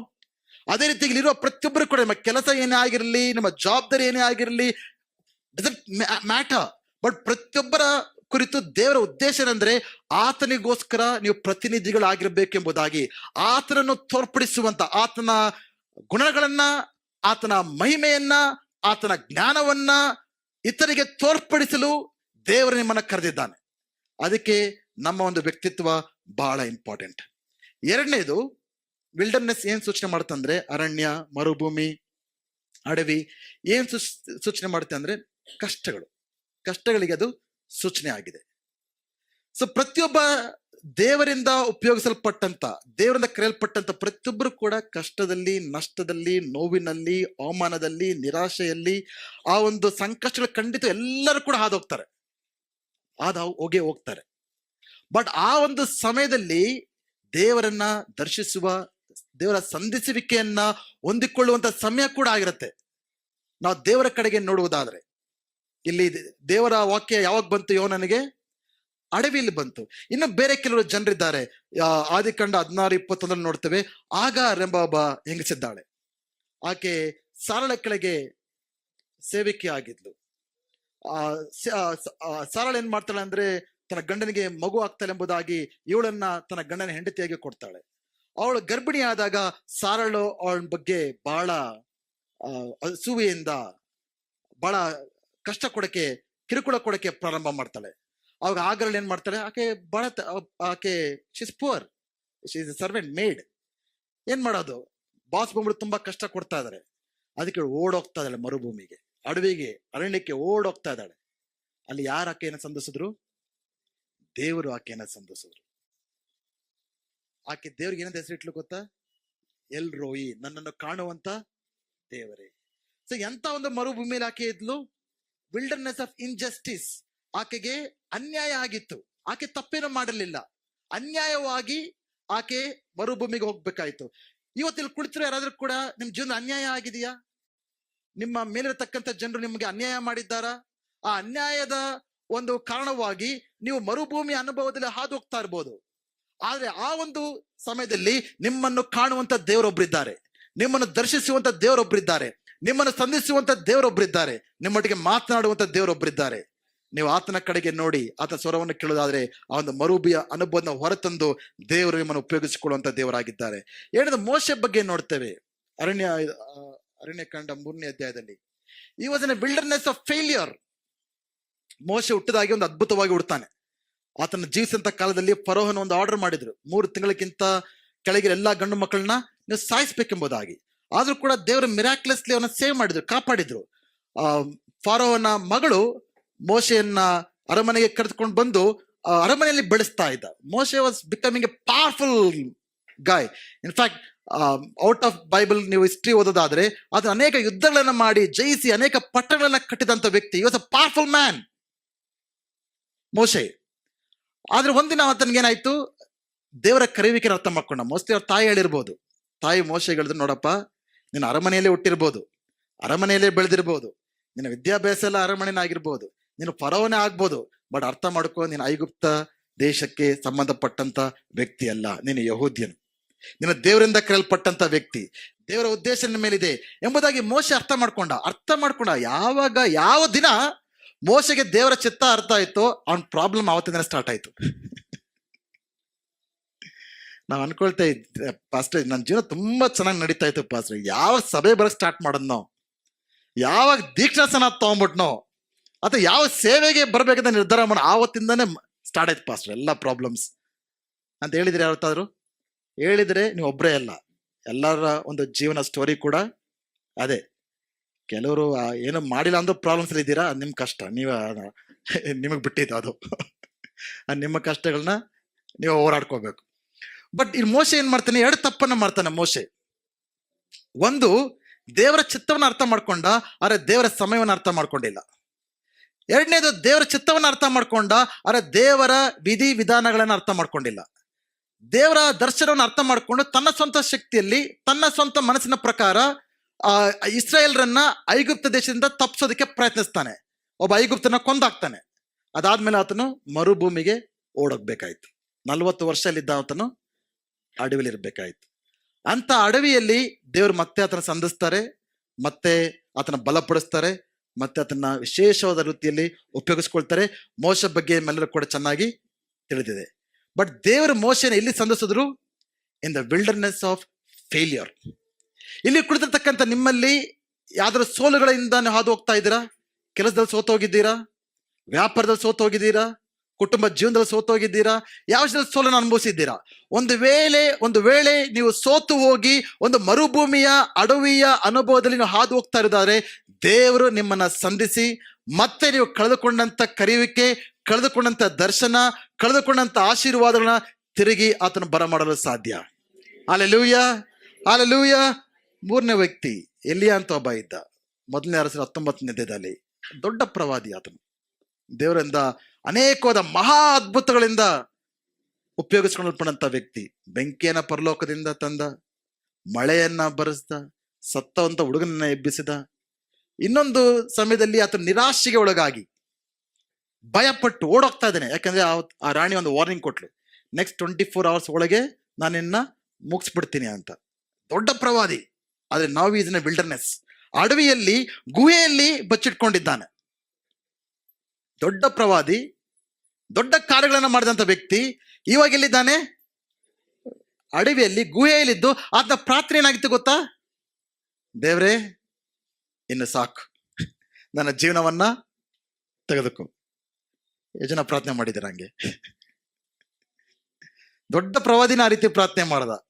ಅದೇ ರೀತಿಯಾಗಿ ಇಲ್ಲಿರುವ ಪ್ರತಿಯೊಬ್ಬರು ಕೂಡ ನಿಮ್ಮ ಕೆಲಸ ಏನೇ ಆಗಿರಲಿ, ನಿಮ್ಮ ಜವಾಬ್ದಾರಿ ಏನೇ ಆಗಿರಲಿ ಮ್ಯಾಟರ್ ಬಟ್ ಪ್ರತಿಯೊಬ್ಬರ ಕುರಿತು ದೇವರ ಉದ್ದೇಶ ಏನಂದ್ರೆ, ಆತನಿಗೋಸ್ಕರ ನೀವು ಪ್ರತಿನಿಧಿಗಳಾಗಿರ್ಬೇಕೆಂಬುದಾಗಿ. ಆತನನ್ನು ತೋರ್ಪಡಿಸುವಂತ, ಆತನ ಗುಣಗಳನ್ನ, ಆತನ ಮಹಿಮೆಯನ್ನ, ಆತನ ಜ್ಞಾನವನ್ನ ಇತರಿಗೆ ತೋರ್ಪಡಿಸಲು ದೇವರು ನಿಮ್ಮನ್ನು ಕರೆದಿದ್ದಾನೆ. ಅದಕ್ಕೆ ನಮ್ಮ ಒಂದು ವ್ಯಕ್ತಿತ್ವ ಬಹಳ ಇಂಪಾರ್ಟೆಂಟ್ ಎರಡನೇದು ವಿಲ್ಡರ್ನೆಸ್ ಏನ್ ಸೂಚನೆ ಮಾಡುತ್ತಂದ್ರೆ ಅರಣ್ಯ, ಮರುಭೂಮಿ, ಅಡವಿ, ಏನ್ ಸೂಚ, ಸೂಚನೆ ಮಾಡುತ್ತೆ ಅಂದ್ರೆ ಕಷ್ಟಗಳು. ಕಷ್ಟಗಳಿಗೆ ಅದು ಸೂಚನೆ ಆಗಿದೆ. ಸೊ ಪ್ರತಿಯೊಬ್ಬ ದೇವರಿಂದ ಉಪಯೋಗಿಸಲ್ಪಟ್ಟಂತ, ದೇವರಿಂದ ಕರೆಯಲ್ಪಟ್ಟಂತ ಪ್ರತಿಯೊಬ್ಬರು ಕೂಡ ಕಷ್ಟದಲ್ಲಿ, ನಷ್ಟದಲ್ಲಿ, ನೋವಿನಲ್ಲಿ, ಅವಮಾನದಲ್ಲಿ, ನಿರಾಶೆಯಲ್ಲಿ, ಆ ಒಂದು ಸಂಕಷ್ಟಗಳು ಖಂಡಿತ ಎಲ್ಲರೂ ಕೂಡ ಹಾದೋಗ್ತಾರೆ. ಆದ ಹೋಗೇ ಹೋಗ್ತಾರೆ. ಬಟ್ ಆ ಒಂದು ಸಮಯದಲ್ಲಿ ದೇವರನ್ನ ದರ್ಶಿಸುವ, ದೇವರ ಸಂಧಿಸುವಿಕೆಯನ್ನ ಹೊಂದಿಕೊಳ್ಳುವಂತ ಸಮಯ ಕೂಡ ಆಗಿರುತ್ತೆ. ನಾವು ದೇವರ ಕಡೆಗೆ ನೋಡುವುದಾದ್ರೆ, ಇಲ್ಲಿ ದೇವರ ವಾಕ್ಯ ಯಾವಾಗ ಬಂತು ಯೋನನಿಗೆ? ಅಡವಿಯಲ್ಲಿ ಬಂತು. ಇನ್ನು ಬೇರೆ ಕೆಲವರು ಜನರಿದ್ದಾರೆ. ಆದಿಕಂಡ ಹದಿನಾರು, ಇಪ್ಪತ್ತೊಂದರಲ್ಲಿ ನೋಡ್ತೇವೆ. ಆಗ ಒಬ್ಬ ಹೆಂಗಸಿದ್ದಾಳೆ. ಆಕೆ ಸಾರಳ ಕೆಳಗೆ ಸೇವಿಕೆ ಆಗಿದ್ಲು ಆ ಸಾರಳ ಏನ್ ಮಾಡ್ತಾಳೆ ಅಂದ್ರೆ ತನ್ನ ಗಂಡನಿಗೆ ಮಗು ಆಗ್ತಾಳೆ ಎಂಬುದಾಗಿ ಇವಳನ್ನ ತನ್ನ ಗಂಡನ ಹೆಂಡತಿಯಾಗಿ ಕೊಡ್ತಾಳೆ. ಅವಳು ಗರ್ಭಿಣಿ ಆದಾಗ ಸಾರಳು ಅವಳ ಬಗ್ಗೆ ಬಹಳ ಅಸೂವೆಯಿಂದ ಬಹಳ ಕಷ್ಟ ಕೊಡಕ್ಕೆ ಕಿರುಕುಳ ಕೊಡಕ್ಕೆ ಪ್ರಾರಂಭ ಮಾಡ್ತಾಳೆ. ಅವಾಗ ಆಗರಲ್ಲಿ ಏನ್ ಮಾಡ್ತಾರೆ? ಆಕೆ ಬಹಳ ಆಕೆ she's poor she's servant maid ಏನ್ ಮಾಡೋದು? ಬಾಸ್ ಬಂದ್ಬಿಟ್ಟು ತುಂಬಾ ಕಷ್ಟ ಕೊಡ್ತಾ ಇದಾರೆ. ಅದಕ್ಕೆ ಓಡೋಗ್ತಾ ಇದ್ದಾಳೆ ಮರುಭೂಮಿಗೆ. ಅಡವಿಗೆ, ಅರಣ್ಯಕ್ಕೆ ಓಡೋಗ್ತಾ ಇದ್ದಾಳೆ ಅಲ್ಲಿ ಯಾರು ಆಕೆಯನ್ನ ಸಂಧಿಸಿದ್ರು? ದೇವರು ಆಕೆಯನ್ನ ಸಂಧಿಸಿದ್ರು? ಆಕೆ ದೇವ್ರಿಗೆ ಏನಂತ ಹೆಸರಿಟ್ಲು ಗೊತ್ತಾ? ಎಲ್ ರೋಯಿ ನನ್ನನ್ನು ಕಾಣುವಂತ ದೇವರೇ. ಸೊ ಎಂತ ಒಂದು ಮರುಭೂಮಿಯಲ್ಲಿ ಆಕೆ ಇದ್ಲು? ವಿಲ್ಡರ್ನೆಸ್ ಆಫ್ ಇನ್ಜಸ್ಟಿಸ್ ಆಕೆಗೆ ಅನ್ಯಾಯ ಆಗಿತ್ತು. ಆಕೆ ತಪ್ಪೇನು ಮಾಡಲಿಲ್ಲ ಅನ್ಯಾಯವಾಗಿ ಆಕೆ ಮರುಭೂಮಿಗೆ ಹೋಗ್ಬೇಕಾಯ್ತು. ಇವತ್ತಿಲ್ಲಿ ಕುಳಿತಿರೋ ಯಾರಾದ್ರೂ ಕೂಡ ನಿಮ್ ಜೀವನ ಅನ್ಯಾಯ ಆಗಿದೆಯಾ? ನಿಮ್ಮ ಮೇಲಿರತಕ್ಕಂತ ಜನರು ನಿಮಗೆ ಅನ್ಯಾಯ ಮಾಡಿದ್ದಾರಾ? ಆ ಅನ್ಯಾಯದ ಒಂದು ಕಾರಣವಾಗಿ ನೀವು ಮರುಭೂಮಿ ಅನುಭವದಲ್ಲಿ ಹಾದು ಹೋಗ್ತಾ ಇರ್ಬೋದು. ಆದ್ರೆ ಆ ಒಂದು ಸಮಯದಲ್ಲಿ ನಿಮ್ಮನ್ನು ಕಾಣುವಂತ ದೇವರೊಬ್ಬರಿದ್ದಾರೆ ನಿಮ್ಮನ್ನು ದರ್ಶಿಸುವಂತ ದೇವರೊಬ್ಬರಿದ್ದಾರೆ ನಿಮ್ಮನ್ನು ಸಂಧಿಸುವಂತ ದೇವರೊಬ್ಬರಿದ್ದಾರೆ ನಿಮ್ಮೊಟ್ಟಿಗೆ ಮಾತನಾಡುವಂತ ದೇವರೊಬ್ಬರಿದ್ದಾರೆ ನೀವು ಆತನ ಕಡೆಗೆ ನೋಡಿ, ಆತನ ಸ್ವರವನ್ನು ಕೇಳೋದಾದ್ರೆ ಆ ಒಂದು ಮರುಬಿಯ ಅನುಭವನ ಹೊರತಂದು ದೇವರು ನಿಮ್ಮನ್ನು ಉಪಯೋಗಿಸಿಕೊಳ್ಳುವಂತ ದೇವರಾಗಿದ್ದಾರೆ. ಹೇಳಿದ ಮೋಶೆ ಬಗ್ಗೆ ನೋಡ್ತೇವೆ. ಅರಣ್ಯ ಅರಣ್ಯ ಅರಣ್ಯಕಾಂಡ ಮೂರನೇ ಅಧ್ಯಾಯದಲ್ಲಿ. ಈ was in wilderness of failure ಮೋಶೆ ಹುಟ್ಟಿದಾಗಿ ಒಂದು ಅದ್ಭುತವಾಗಿ ಹುಡ್ತಾನೆ. ಆತನ ಜೀವಿಸಂತ ಕಾಲದಲ್ಲಿ ಫರೋಹನ ಒಂದು ಆರ್ಡರ್ ಮಾಡಿದ್ರು. ಮೂರು ತಿಂಗಳಕ್ಕಿಂತ ಕೆಳಗೆ ಎಲ್ಲಾ ಗಂಡು ಮಕ್ಕಳನ್ನ ನೀವು ಸಾಯಿಸ್ಬೇಕೆಂಬುದಾಗಿ. ಆದ್ರೂ ಕೂಡ ದೇವರು ಮಿರಾಕ್ಲೆಸ್ಲಿ ಅವನ್ನ ಸೇವ್ ಮಾಡಿದ್ರು, ಕಾಪಾಡಿದ್ರು. ಆ, ಫಾರೋಹನ ಮಗಳು ಮೋಶೆಯನ್ನ ಅರಮನೆಗೆ ಕರೆದುಕೊಂಡು ಬಂದು ಅರಮನೆಯಲ್ಲಿ ಬೆಳೆಸ್ತಾ ಇದ್ದ. ಮೋಶೆ was becoming a powerful guy in fact out of Bible ನೀವು ಹಿಸ್ಟ್ರಿ ಓದೋದಾದ್ರೆ ಅದು ಅನೇಕ ಯುದ್ಧಗಳನ್ನ ಮಾಡಿ, ಜಯಿಸಿ ಅನೇಕ ಪಟ್ಟಣಗಳನ್ನ ಕಟ್ಟಿದಂತ ವ್ಯಕ್ತಿ. ವಾಸ್ ಅ ಪವರ್ಫುಲ್ ಮ್ಯಾನ್ ಮೋಶೆ. ಆದ್ರೆ ಒಂದಿನ ಏನಾಯ್ತು? ದೇವರ ಕರೆಯುವಿಕೆ ಅರ್ಥ ಮಾಡ್ಕೊಂಡ. ಮೋಸ್ಟ್ಲಿ ಅವ್ರ ತಾಯಿ ಹೇಳಿರ್ಬೋದು. ತಾಯಿ ಮೋಶೆ ಹೇಳಿದ್ರು ನೋಡಪ್ಪ, ನೀನು ಅರಮನೆಯಲ್ಲೇ ಹುಟ್ಟಿರ್ಬೋದು. ಅರಮನೆಯಲ್ಲೇ ಬೆಳೆದಿರ್ಬೋದು. ನಿನ್ನ ವಿದ್ಯಾಭ್ಯಾಸ ಎಲ್ಲ ಅರಮನೆನೇ ಆಗಿರ್ಬೋದು ನೀನು ಪರವನೇ ಆಗ್ಬೋದು, ಬಟ್ ಅರ್ಥ ಮಾಡ್ಕೋ, ನೀನು ಐಗುಪ್ತ ದೇಶಕ್ಕೆ ಸಂಬಂಧಪಟ್ಟಂತ ವ್ಯಕ್ತಿ ಅಲ್ಲ ನೀನು ಯಹೂದ್ಯನು. ನಿನ್ನ ದೇವರಿಂದ ಕರೆಯಲ್ಪಟ್ಟಂತ ವ್ಯಕ್ತಿ. ದೇವರ ಉದ್ದೇಶ ನಿನ್ನ ಮೇಲಿದೆ ಎಂಬುದಾಗಿ ಮೋಶೆ ಅರ್ಥ ಮಾಡ್ಕೊಂಡ. ಅರ್ಥ ಮಾಡ್ಕೊಂಡ, ಯಾವಾಗ, ಯಾವ ದಿನ ಮೋಶೆಗೆ ದೇವರ ಚಿತ್ತ ಅರ್ಥ ಆಯ್ತೋ, ಅವನ್ ಪ್ರಾಬ್ಲಮ್ ಆವತ್ತಿನ ಸ್ಟಾರ್ಟ್ ಆಯ್ತು. ನಾವ್ ಅನ್ಕೊಳ್ತಾ ಇದ್ದೆ ಪಾಸ್ಟರ್ ನನ್ನ ಜೀವನ ತುಂಬಾ ಚೆನ್ನಾಗಿ ನಡೀತಾ ಇತ್ತು ಪಾಸ್ಟರ್ ಯಾವ ಸಭೆ ಬರಕ್ ಸ್ಟಾರ್ಟ್ ಮಾಡೋದ್ನೋ, ಯಾವಾಗ ದೀಕ್ಷಾಸನ ತಗೊಂಡ್ಬಿಟ್ನೋ ಅಥವಾ ಯಾವ ಸೇವೆಗೆ ಬರಬೇಕಂತ ನಿರ್ಧಾರ ಮಾಡೋ ಆವತ್ತಿಂದನೇ ಸ್ಟಾರ್ಟ್ ಆಯ್ತು ಪಾಸ್ಟರ್ ಎಲ್ಲ ಪ್ರಾಬ್ಲಮ್ಸ್ ಅಂತ ಹೇಳಿದ್ರೆ ಯಾವತ್ತಾದ್ರು ಹೇಳಿದ್ರೆ ನೀವು ಒಬ್ಬರೇ ಅಲ್ಲ. ಎಲ್ಲರ ಒಂದು ಜೀವನ ಸ್ಟೋರಿ ಕೂಡ ಅದೇ. ಕೆಲವರು ಏನೋ ಮಾಡಿಲ್ಲ ಅಂದ್ರೂ ಪ್ರಾಬ್ಲಮ್ಸ್ ಇದ್ದೀರಾ? ಅದು ನಿಮ್ಮ ಕಷ್ಟ. ನೀವು, ನಿಮಗೆ ಬಿಟ್ಟಿದ್ದು ಅದು. ನಿಮ್ಮ ಕಷ್ಟಗಳನ್ನ ನೀವು ಹೋರಾಡ್ಕೋಬೇಕು. ಬಟ್ ಇಲ್ಲಿ ಮೋಸೆ ಏನು ಮಾಡ್ತಾನೆ? ಎರಡು ತಪ್ಪನ್ನ ಮಾಡ್ತಾನೆ ಮೋಸೆ ಒಂದು, ದೇವರ ಚಿತ್ತವನ್ನ ಅರ್ಥ ಮಾಡ್ಕೊಂಡ, ಆದರೆ ದೇವರ ಸಮಯವನ್ನ ಅರ್ಥ ಮಾಡ್ಕೊಂಡಿಲ್ಲ. ಎರಡನೇದು ದೇವರ ಚಿತ್ತವನ್ನ ಅರ್ಥ ಮಾಡ್ಕೊಂಡ, ಆದರೆ ದೇವರ ವಿಧಿ ವಿಧಾನಗಳನ್ನ ಅರ್ಥ ಮಾಡ್ಕೊಂಡಿಲ್ಲ. ದೇವರ ದರ್ಶನವನ್ನು ಅರ್ಥ ಮಾಡಿಕೊಂಡು ತನ್ನ ಸ್ವಂತ ಶಕ್ತಿಯಲ್ಲಿ, ತನ್ನ ಸ್ವಂತ ಮನಸ್ಸಿನ ಪ್ರಕಾರ, ಆ, ಇಸ್ರಾಯೇಲ್ರನ್ನ ಐಗುಪ್ತ ದೇಶದಿಂದ ತಪ್ಪಿಸೋದಕ್ಕೆ ಪ್ರಯತ್ನಿಸ್ತಾನೆ. ಒಬ್ಬ ಐಗುಪ್ತನ ಕೊಂದಾಕ್ತಾನೆ. ಅದಾದ್ಮೇಲೆ ಆತನು ಮರುಭೂಮಿಗೆ ಓಡೋಗ್ಬೇಕಾಯ್ತು. ನಲ್ವತ್ತು ವರ್ಷದಲ್ಲಿದ್ದ ಆತನು ಅಡವಿಲಿ ಇರ್ಬೇಕಾಯ್ತು ಅಂತ ಅಡವಿಯಲ್ಲಿ ದೇವರು ಮತ್ತೆ ಆತನ ಸಂಧಿಸ್ತಾರೆ, ಮತ್ತೆ ಆತನ ಬಲಪಡಿಸ್ತಾರೆ ಮತ್ತೆ ಅದನ್ನ ವಿಶೇಷವಾದ ರೀತಿಯಲ್ಲಿ ಉಪಯೋಗಿಸ್ಕೊಳ್ತಾರೆ. ಮೋಶ ಬಗ್ಗೆ ಮೆಲ್ಲರೂ ಕೂಡ ಚೆನ್ನಾಗಿ ತಿಳಿದಿದೆ. ಬಟ್ ದೇವರ ಮೋಶನ ಎಲ್ಲಿ ಸಂಧಿಸಿದ್ರು in the wilderness of failure ಇಲ್ಲಿ ಕುಳಿತಿರ್ತಕ್ಕಂಥ ನಿಮ್ಮಲ್ಲಿ ಯಾವ್ದಾದ್ರು ಸೋಲುಗಳಿಂದ ಹಾದು ಹೋಗ್ತಾ ಇದ್ದೀರಾ? ಕೆಲಸದಲ್ಲಿ ಸೋತೋಗಿದ್ದೀರಾ? ವ್ಯಾಪಾರದಲ್ಲಿ ಸೋತು ಹೋಗಿದ್ದೀರಾ ಕುಟುಂಬ ಜೀವನದಲ್ಲಿ ಸೋತು ಹೋಗಿದ್ದೀರಾ ಯಾವ ವಿಷಯದಲ್ಲಿ ಸೋಲನ್ನು ಅನುಭವಿಸಿದ್ದೀರಾ? ಒಂದು ವೇಳೆ ಒಂದು ವೇಳೆ ನೀವು ಸೋತು ಹೋಗಿ ಒಂದು ಮರುಭೂಮಿಯ, ಅಡವಿಯ ಅನುಭವದಲ್ಲಿ ನೀವು ಹಾದು ಹೋಗ್ತಾ ಇದ್ದಾರೆ ದೇವರು ನಿಮ್ಮನ್ನ ಸಂಧಿಸಿ, ಮತ್ತೆ ನೀವು ಕಳೆದುಕೊಂಡಂತ ಕರೆಯುವಿಕೆ ಕಳೆದುಕೊಂಡಂತ ದರ್ಶನ ಕಳೆದುಕೊಂಡಂತ ಆಶೀರ್ವಾದಗಳನ್ನ ತಿರುಗಿ ಆತನು ಬರಮಾಡಲು ಸಾಧ್ಯ. ಅಲೆಲೂಯ ಅಲೆಲೂಯ ಮೂರನೇ ವ್ಯಕ್ತಿ ಎಲ್ಲಿಯ ಅಂತ ಒಬ್ಬ ಇದ್ದ. ಮೊದಲನೇ ಅರಸರ ಹತ್ತೊಂಬತ್ತನೇ ಅಧ್ಯಾಯದಲ್ಲಿ. ದೊಡ್ಡ ಪ್ರವಾದಿ ಆತನು. ದೇವರಿಂದ ಅನೇಕವಾದ ಮಹಾ ಅದ್ಭುತಗಳಿಂದ ಉಪಯೋಗಿಸ್ಕೊಂಡಲ್ಪಡಂತ ವ್ಯಕ್ತಿ. ಬೆಂಕಿಯನ್ನ ಪರಲೋಕದಿಂದ ತಂದ, ಮಳೆಯನ್ನ ಬರೆಸ್ದ ಸತ್ತವಂತ ಹುಡುಗನನ್ನ ಎಬ್ಬಿಸಿದ, ಇನ್ನೊಂದು ಸಮಯದಲ್ಲಿ ಆತ ನಿರಾಶೆಗೆ ಒಳಗಾಗಿ ಭಯಪಟ್ಟು ಓಡೋಗ್ತಾ ಇದ್ದಾನೆ. ಯಾಕಂದ್ರೆ ಆ- ರಾಣಿ ಒಂದು ವಾರ್ನಿಂಗ್ ಕೊಟ್ಲು. ನೆಕ್ಸ್ಟ್ ಟ್ವೆಂಟಿ ಫೋರ್ ಅವರ್ಸ್ ಒಳಗೆ ನಾನು ನಿನ್ನ ಮುಗಿಸ್ಬಿಡ್ತೀನಿ ಅಂತ. ದೊಡ್ಡ ಪ್ರವಾದಿ. ಆದ್ರೆ ನಾವು ಇನ್ ವಿಲ್ಡರ್ನೆಸ್ ಅಡವಿಯಲ್ಲಿ, ಗುಹೆಯಲ್ಲಿ ಬಚ್ಚಿಟ್ಕೊಂಡಿದ್ದಾನೆ. ದೊಡ್ಡ ಪ್ರವಾದಿ, ದೊಡ್ಡ ಕಾರ್ಯಗಳನ್ನು ಮಾಡಿದಂತ ವ್ಯಕ್ತಿ ಇವಾಗ ಎಲ್ಲಿದ್ದಾನೆ? ಅಡವಿಯಲ್ಲಿ, ಗುಹೆಯಲ್ಲಿದ್ದು ಆತನ ಪ್ರಾರ್ಥನೆ ಏನಾಗಿತ್ತು ಗೊತ್ತಾ? ದೇವ್ರೇ, ಇನ್ನು ಸಾಕು. ನನ್ನ ಜೀವನವನ್ನ ತೆಗೆದುಕೋ. ಜನ ಪ್ರಾರ್ಥನೆ ಮಾಡಿದ್ದೀರ ಹಂಗೆ. ದೊಡ್ಡ ಪ್ರವಾದಿನ ಆ ರೀತಿ ಪ್ರಾರ್ಥನೆ ಮಾಡ್ದ.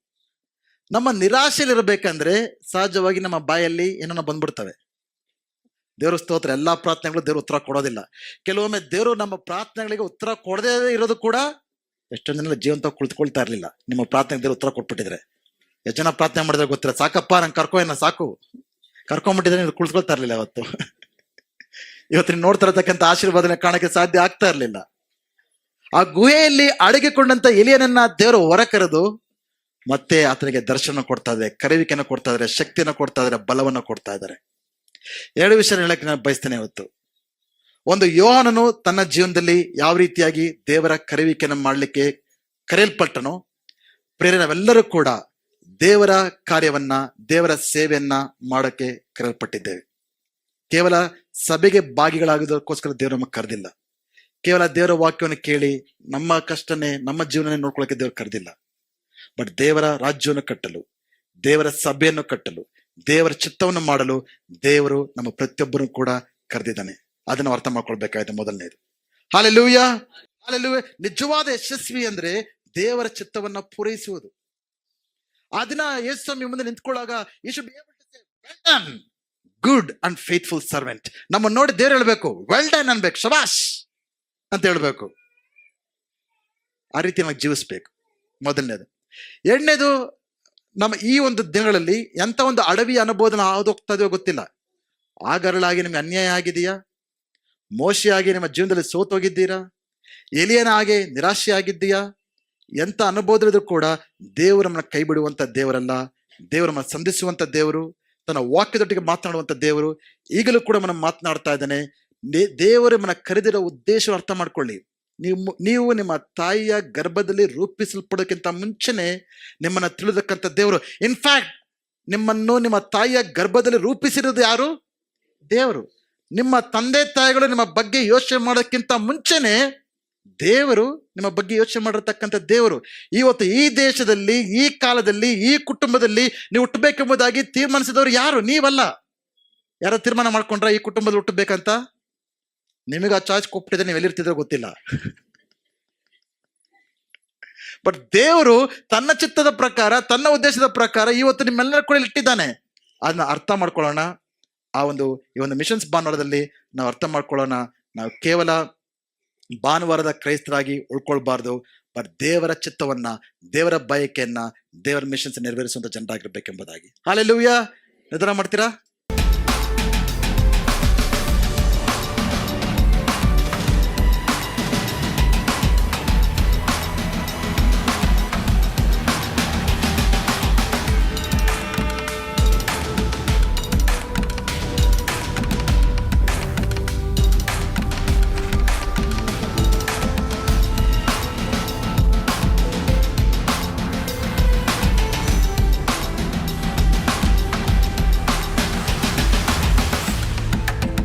ನಮ್ಮ ನಿರಾಶೆಯಲ್ಲಿರ್ಬೇಕಂದ್ರೆ ಸಹಜವಾಗಿ ನಮ್ಮ ಬಾಯಲ್ಲಿ ಏನನ್ನ ಬಂದ್ಬಿಡ್ತವೆ. ದೇವ್ರ ಸ್ತೋತ್ರ, ಎಲ್ಲಾ ಪ್ರಾರ್ಥನೆಗಳು ದೇವರು ಉತ್ತರ ಕೊಡೋದಿಲ್ಲ. ಕೆಲವೊಮ್ಮೆ ದೇವರು ನಮ್ಮ ಪ್ರಾರ್ಥನೆಗಳಿಗೆ ಉತ್ತರ ಕೊಡದೇ ಇರೋದು ಕೂಡ ಎಷ್ಟೊಂದು ಜನ ಜೀವಂತ ಕುಳಿತುಕೊಳ್ತಾ ಇರಲಿಲ್ಲ. ನಿಮ್ಮ ಪ್ರಾರ್ಥನೆಗೆ ದೇವರು ಉತ್ತರ ಕೊಟ್ಬಿಟ್ಟಿದ್ರೆ. ಎಷ್ಟು ಜನ ಪ್ರಾರ್ಥನೆ ಮಾಡಿದ್ರೆ ಗೊತ್ತಿಲ್ಲ. ಸಾಕಪ್ಪ, ನಂಗೆ ಕರ್ಕೋ ಏನ ಸಾಕು. ಕರ್ಕೊಂಡ್ಬಿಟ್ಟಿದ್ರೆ ನೀವು ಕುಳಿತುಕೊಳ್ತಾ ಇರಲಿಲ್ಲ ಅವತ್ತು ಇವತ್ತು ನೋಡ್ತಾ ಇರತಕ್ಕಂಥ ಆಶೀರ್ವಾದನೆ ಕಾಣಕ್ಕೆ ಸಾಧ್ಯ ಆಗ್ತಾ ಇರಲಿಲ್ಲ. ಆ ಗುಹೆಯಲ್ಲಿ ಅಡಗಿಕೊಂಡಂತ ಎಲಿಯನನ್ನ ದೇವರು ಹೊರ ಕರೆದು ಮತ್ತೆ ಆತನಿಗೆ ದರ್ಶನ ಕೊಡ್ತಾ ಇದ್ದಾರೆ ಕರೆವಿಕೆಯನ್ನು ಕೊಡ್ತಾ ಇದ್ದಾರೆ, ಶಕ್ತಿಯನ್ನು ಕೊಡ್ತಾ ಇದ್ದಾರೆ, ಬಲವನ್ನು ಕೊಡ್ತಾ ಇದ್ದಾರೆ. ಎರಡು ವಿಷಯ ಹೇಳಕ್ಕೆ ನಾನು ಬಯಸ್ತೇನೆ ಇವತ್ತು. ಒಂದು, ಯೋಹನನು ತನ್ನ ಜೀವನದಲ್ಲಿ ಯಾವ ರೀತಿಯಾಗಿ ದೇವರ ಕರೆಯುವಿಕೆಯನ್ನು ಮಾಡಲಿಕ್ಕೆ ಕರೆಯಲ್ಪಟ್ಟನೋ ಪ್ರೇರೆ ನಾವೆಲ್ಲರೂ ಕೂಡ ದೇವರ ಕಾರ್ಯವನ್ನ, ದೇವರ ಸೇವೆಯನ್ನ ಮಾಡೋಕ್ಕೆ ಕರೆಯಲ್ಪಟ್ಟಿದ್ದೇವೆ ಕೇವಲ ಸಭೆಗೆ ಭಾಗಿಗಳಾಗೋದಕ್ಕೋಸ್ಕರ ದೇವರು ನಮಗೆ ಕರೆದಿಲ್ಲ. ಕೇವಲ ದೇವರ ವಾಕ್ಯವನ್ನು ಕೇಳಿ ನಮ್ಮ ಕಷ್ಟನೇ, ನಮ್ಮ ಜೀವನನೇ ನೋಡ್ಕೊಳ್ಳೋಕೆ ದೇವರು ಕರೆದಿಲ್ಲ. ಬಟ್ ದೇವರ ರಾಜ್ಯವನ್ನು ಕಟ್ಟಲು, ದೇವರ ಸಭೆಯನ್ನು ಕಟ್ಟಲು ದೇವರ ಚಿತ್ತವನ್ನು ಮಾಡಲು ದೇವರು ನಮ್ಮ ಪ್ರತಿಯೊಬ್ಬರು ಕೂಡ ಕರೆದಿದ್ದಾನೆ. ಅದನ್ನು ಅರ್ಥ ಮಾಡ್ಕೊಳ್ಬೇಕಾಯ್ತು ಮೊದಲನೇದು. ಹಾಲೆಲೂಯ ಹಾಲೆಲೂಯ ನಿಜವಾದ ಯಶಸ್ವಿ ಅಂದ್ರೆ ದೇವರ ಚಿತ್ತವನ್ನ ಪೂರೈಸುವುದು. ಆ ದಿನ ಯೇಸ್ವಾಮಿ ಸ್ವಾಮಿ ಮುಂದೆ ನಿಂತ್ಕೊಳ್ಳಾಗ ಗುಡ್ ಅಂಡ್ ಫೇತ್ಫುಲ್ ಸರ್ವೆಂಟ್ ನಮ್ಮ ನೋಡಿ ದೇವ್ರು ಹೇಳ್ಬೇಕು ವೆಲ್ ಡನ್ ಅನ್ಬೇಕು, ಶಬಾಷ್! ಅಂತ ಹೇಳ್ಬೇಕು. ಆ ರೀತಿ ನಾವು ಜೀವಿಸ್ಬೇಕು. ಮೊದಲನೇದು. ಎರಡನೇದು ನಮ್ಮ ಈ ಒಂದು ದಿನಗಳಲ್ಲಿ ಎಂತ ಒಂದು ಅಡವಿ ಅನುಬೋಧನ ಇದೆಯೋ ಗೊತ್ತಿಲ್ಲ. ಆಗರಳಾಗಿ ನಿಮ್ಗೆ ಅನ್ಯಾಯ ಆಗಿದೆಯಾ? ಮೋಶಿಯಾಗಿ ನಿಮ್ಮ ಜೀವನದಲ್ಲಿ ಸೋತೋಗಿದ್ದೀರಾ? ಎಲಿಯನ ಹಾಗೆ ನಿರಾಶೆ ಆಗಿದ್ದೀಯಾ ಎಂತ ಅನುಬೋಧರಿದ್ರು ಕೂಡ ದೇವರು ಕೈ ಬಿಡುವಂತ ದೇವರಲ್ಲ. ದೇವರು ಸಂಧಿಸುವಂತ ದೇವರು, ತನ್ನ ವಾಕ್ಯದೊಟ್ಟಿಗೆ ಮಾತನಾಡುವಂತ ದೇವರು. ಈಗಲೂ ಕೂಡ ಮನ ಮಾತನಾಡ್ತಾ ಇದ್ದಾನೆ. ದೇವರು ಮನ ಕರೆದಿರೋ ಉದ್ದೇಶ ಅರ್ಥ ಮಾಡ್ಕೊಳ್ಳಿ. ನೀವು ನೀವು ನಿಮ್ಮ ತಾಯಿಯ ಗರ್ಭದಲ್ಲಿ ರೂಪಿಸಲ್ಪಡೋಕ್ಕಿಂತ ಮುಂಚೆನೆ ನಿಮ್ಮನ್ನು ತಿಳಿದಕ್ಕಂಥ ದೇವರು. ಇನ್ಫ್ಯಾಕ್ಟ್ ನಿಮ್ಮನ್ನು ನಿಮ್ಮ ತಾಯಿಯ ಗರ್ಭದಲ್ಲಿ ರೂಪಿಸಿರೋದು ಯಾರು? ದೇವರು. ನಿಮ್ಮ ತಂದೆ ತಾಯಿಗಳು ನಿಮ್ಮ ಬಗ್ಗೆ ಯೋಚನೆ ಮಾಡೋಕ್ಕಿಂತ ಮುಂಚೆನೆ ದೇವರು ನಿಮ್ಮ ಬಗ್ಗೆ ಯೋಚನೆ ಮಾಡಿರ್ತಕ್ಕಂಥ ದೇವರು. ಇವತ್ತು ಈ ದೇಶದಲ್ಲಿ, ಈ ಕಾಲದಲ್ಲಿ, ಈ ಕುಟುಂಬದಲ್ಲಿ ನೀವು ಹುಟ್ಟಬೇಕೆಂಬುದಾಗಿ ತೀರ್ಮಾನಿಸಿದವರು ಯಾರು? ನೀವಲ್ಲ. ಯಾರೋ ತೀರ್ಮಾನ ಮಾಡ್ಕೊಂಡ್ರ ಈ ಕುಟುಂಬದಲ್ಲಿ ಹುಟ್ಟಬೇಕಂತ? ನಿಮಗೆ ಆ ಚಾಯ್ಸ್ ಕೊಟ್ಟಿದ್ರೆ ನೀವು ಎಲ್ಲಿರ್ತಿದ್ರೆ ಗೊತ್ತಿಲ್ಲ. ಬಟ್ ದೇವರು ತನ್ನ ಚಿತ್ತದ ಪ್ರಕಾರ, ತನ್ನ ಉದ್ದೇಶದ ಪ್ರಕಾರ ಇವತ್ತು ನಿಮ್ಮೆಲ್ಲರ ಕೂಡ ಇಟ್ಟಿದ್ದಾನೆ. ಅದನ್ನ ಅರ್ಥ ಮಾಡ್ಕೊಳ್ಳೋಣ. ಆ ಒಂದು, ಈ ಒಂದು ಮಿಷನ್ಸ್ ಭಾನುವಾರದಲ್ಲಿ ನಾವು ಅರ್ಥ ಮಾಡ್ಕೊಳ್ಳೋಣ. ನಾವು ಕೇವಲ ಭಾನುವಾರದ ಕ್ರೈಸ್ತರಾಗಿ ಉಳ್ಕೊಳ್ಬಾರ್ದು. ಬಟ್ ದೇವರ ಚಿತ್ತವನ್ನ, ದೇವರ ಬಯಕೆಯನ್ನ ದೇವರ ಮಿಷನ್ಸ್ ನೆರವೇರಿಸುವಂತ ಜನರಾಗಿರ್ಬೇಕೆಂಬುದಾಗಿ. ಹಾಲೆಲ್ಲೂಯ್ಯ ನಿರ್ಧಾರ ಮಾಡ್ತೀರಾ?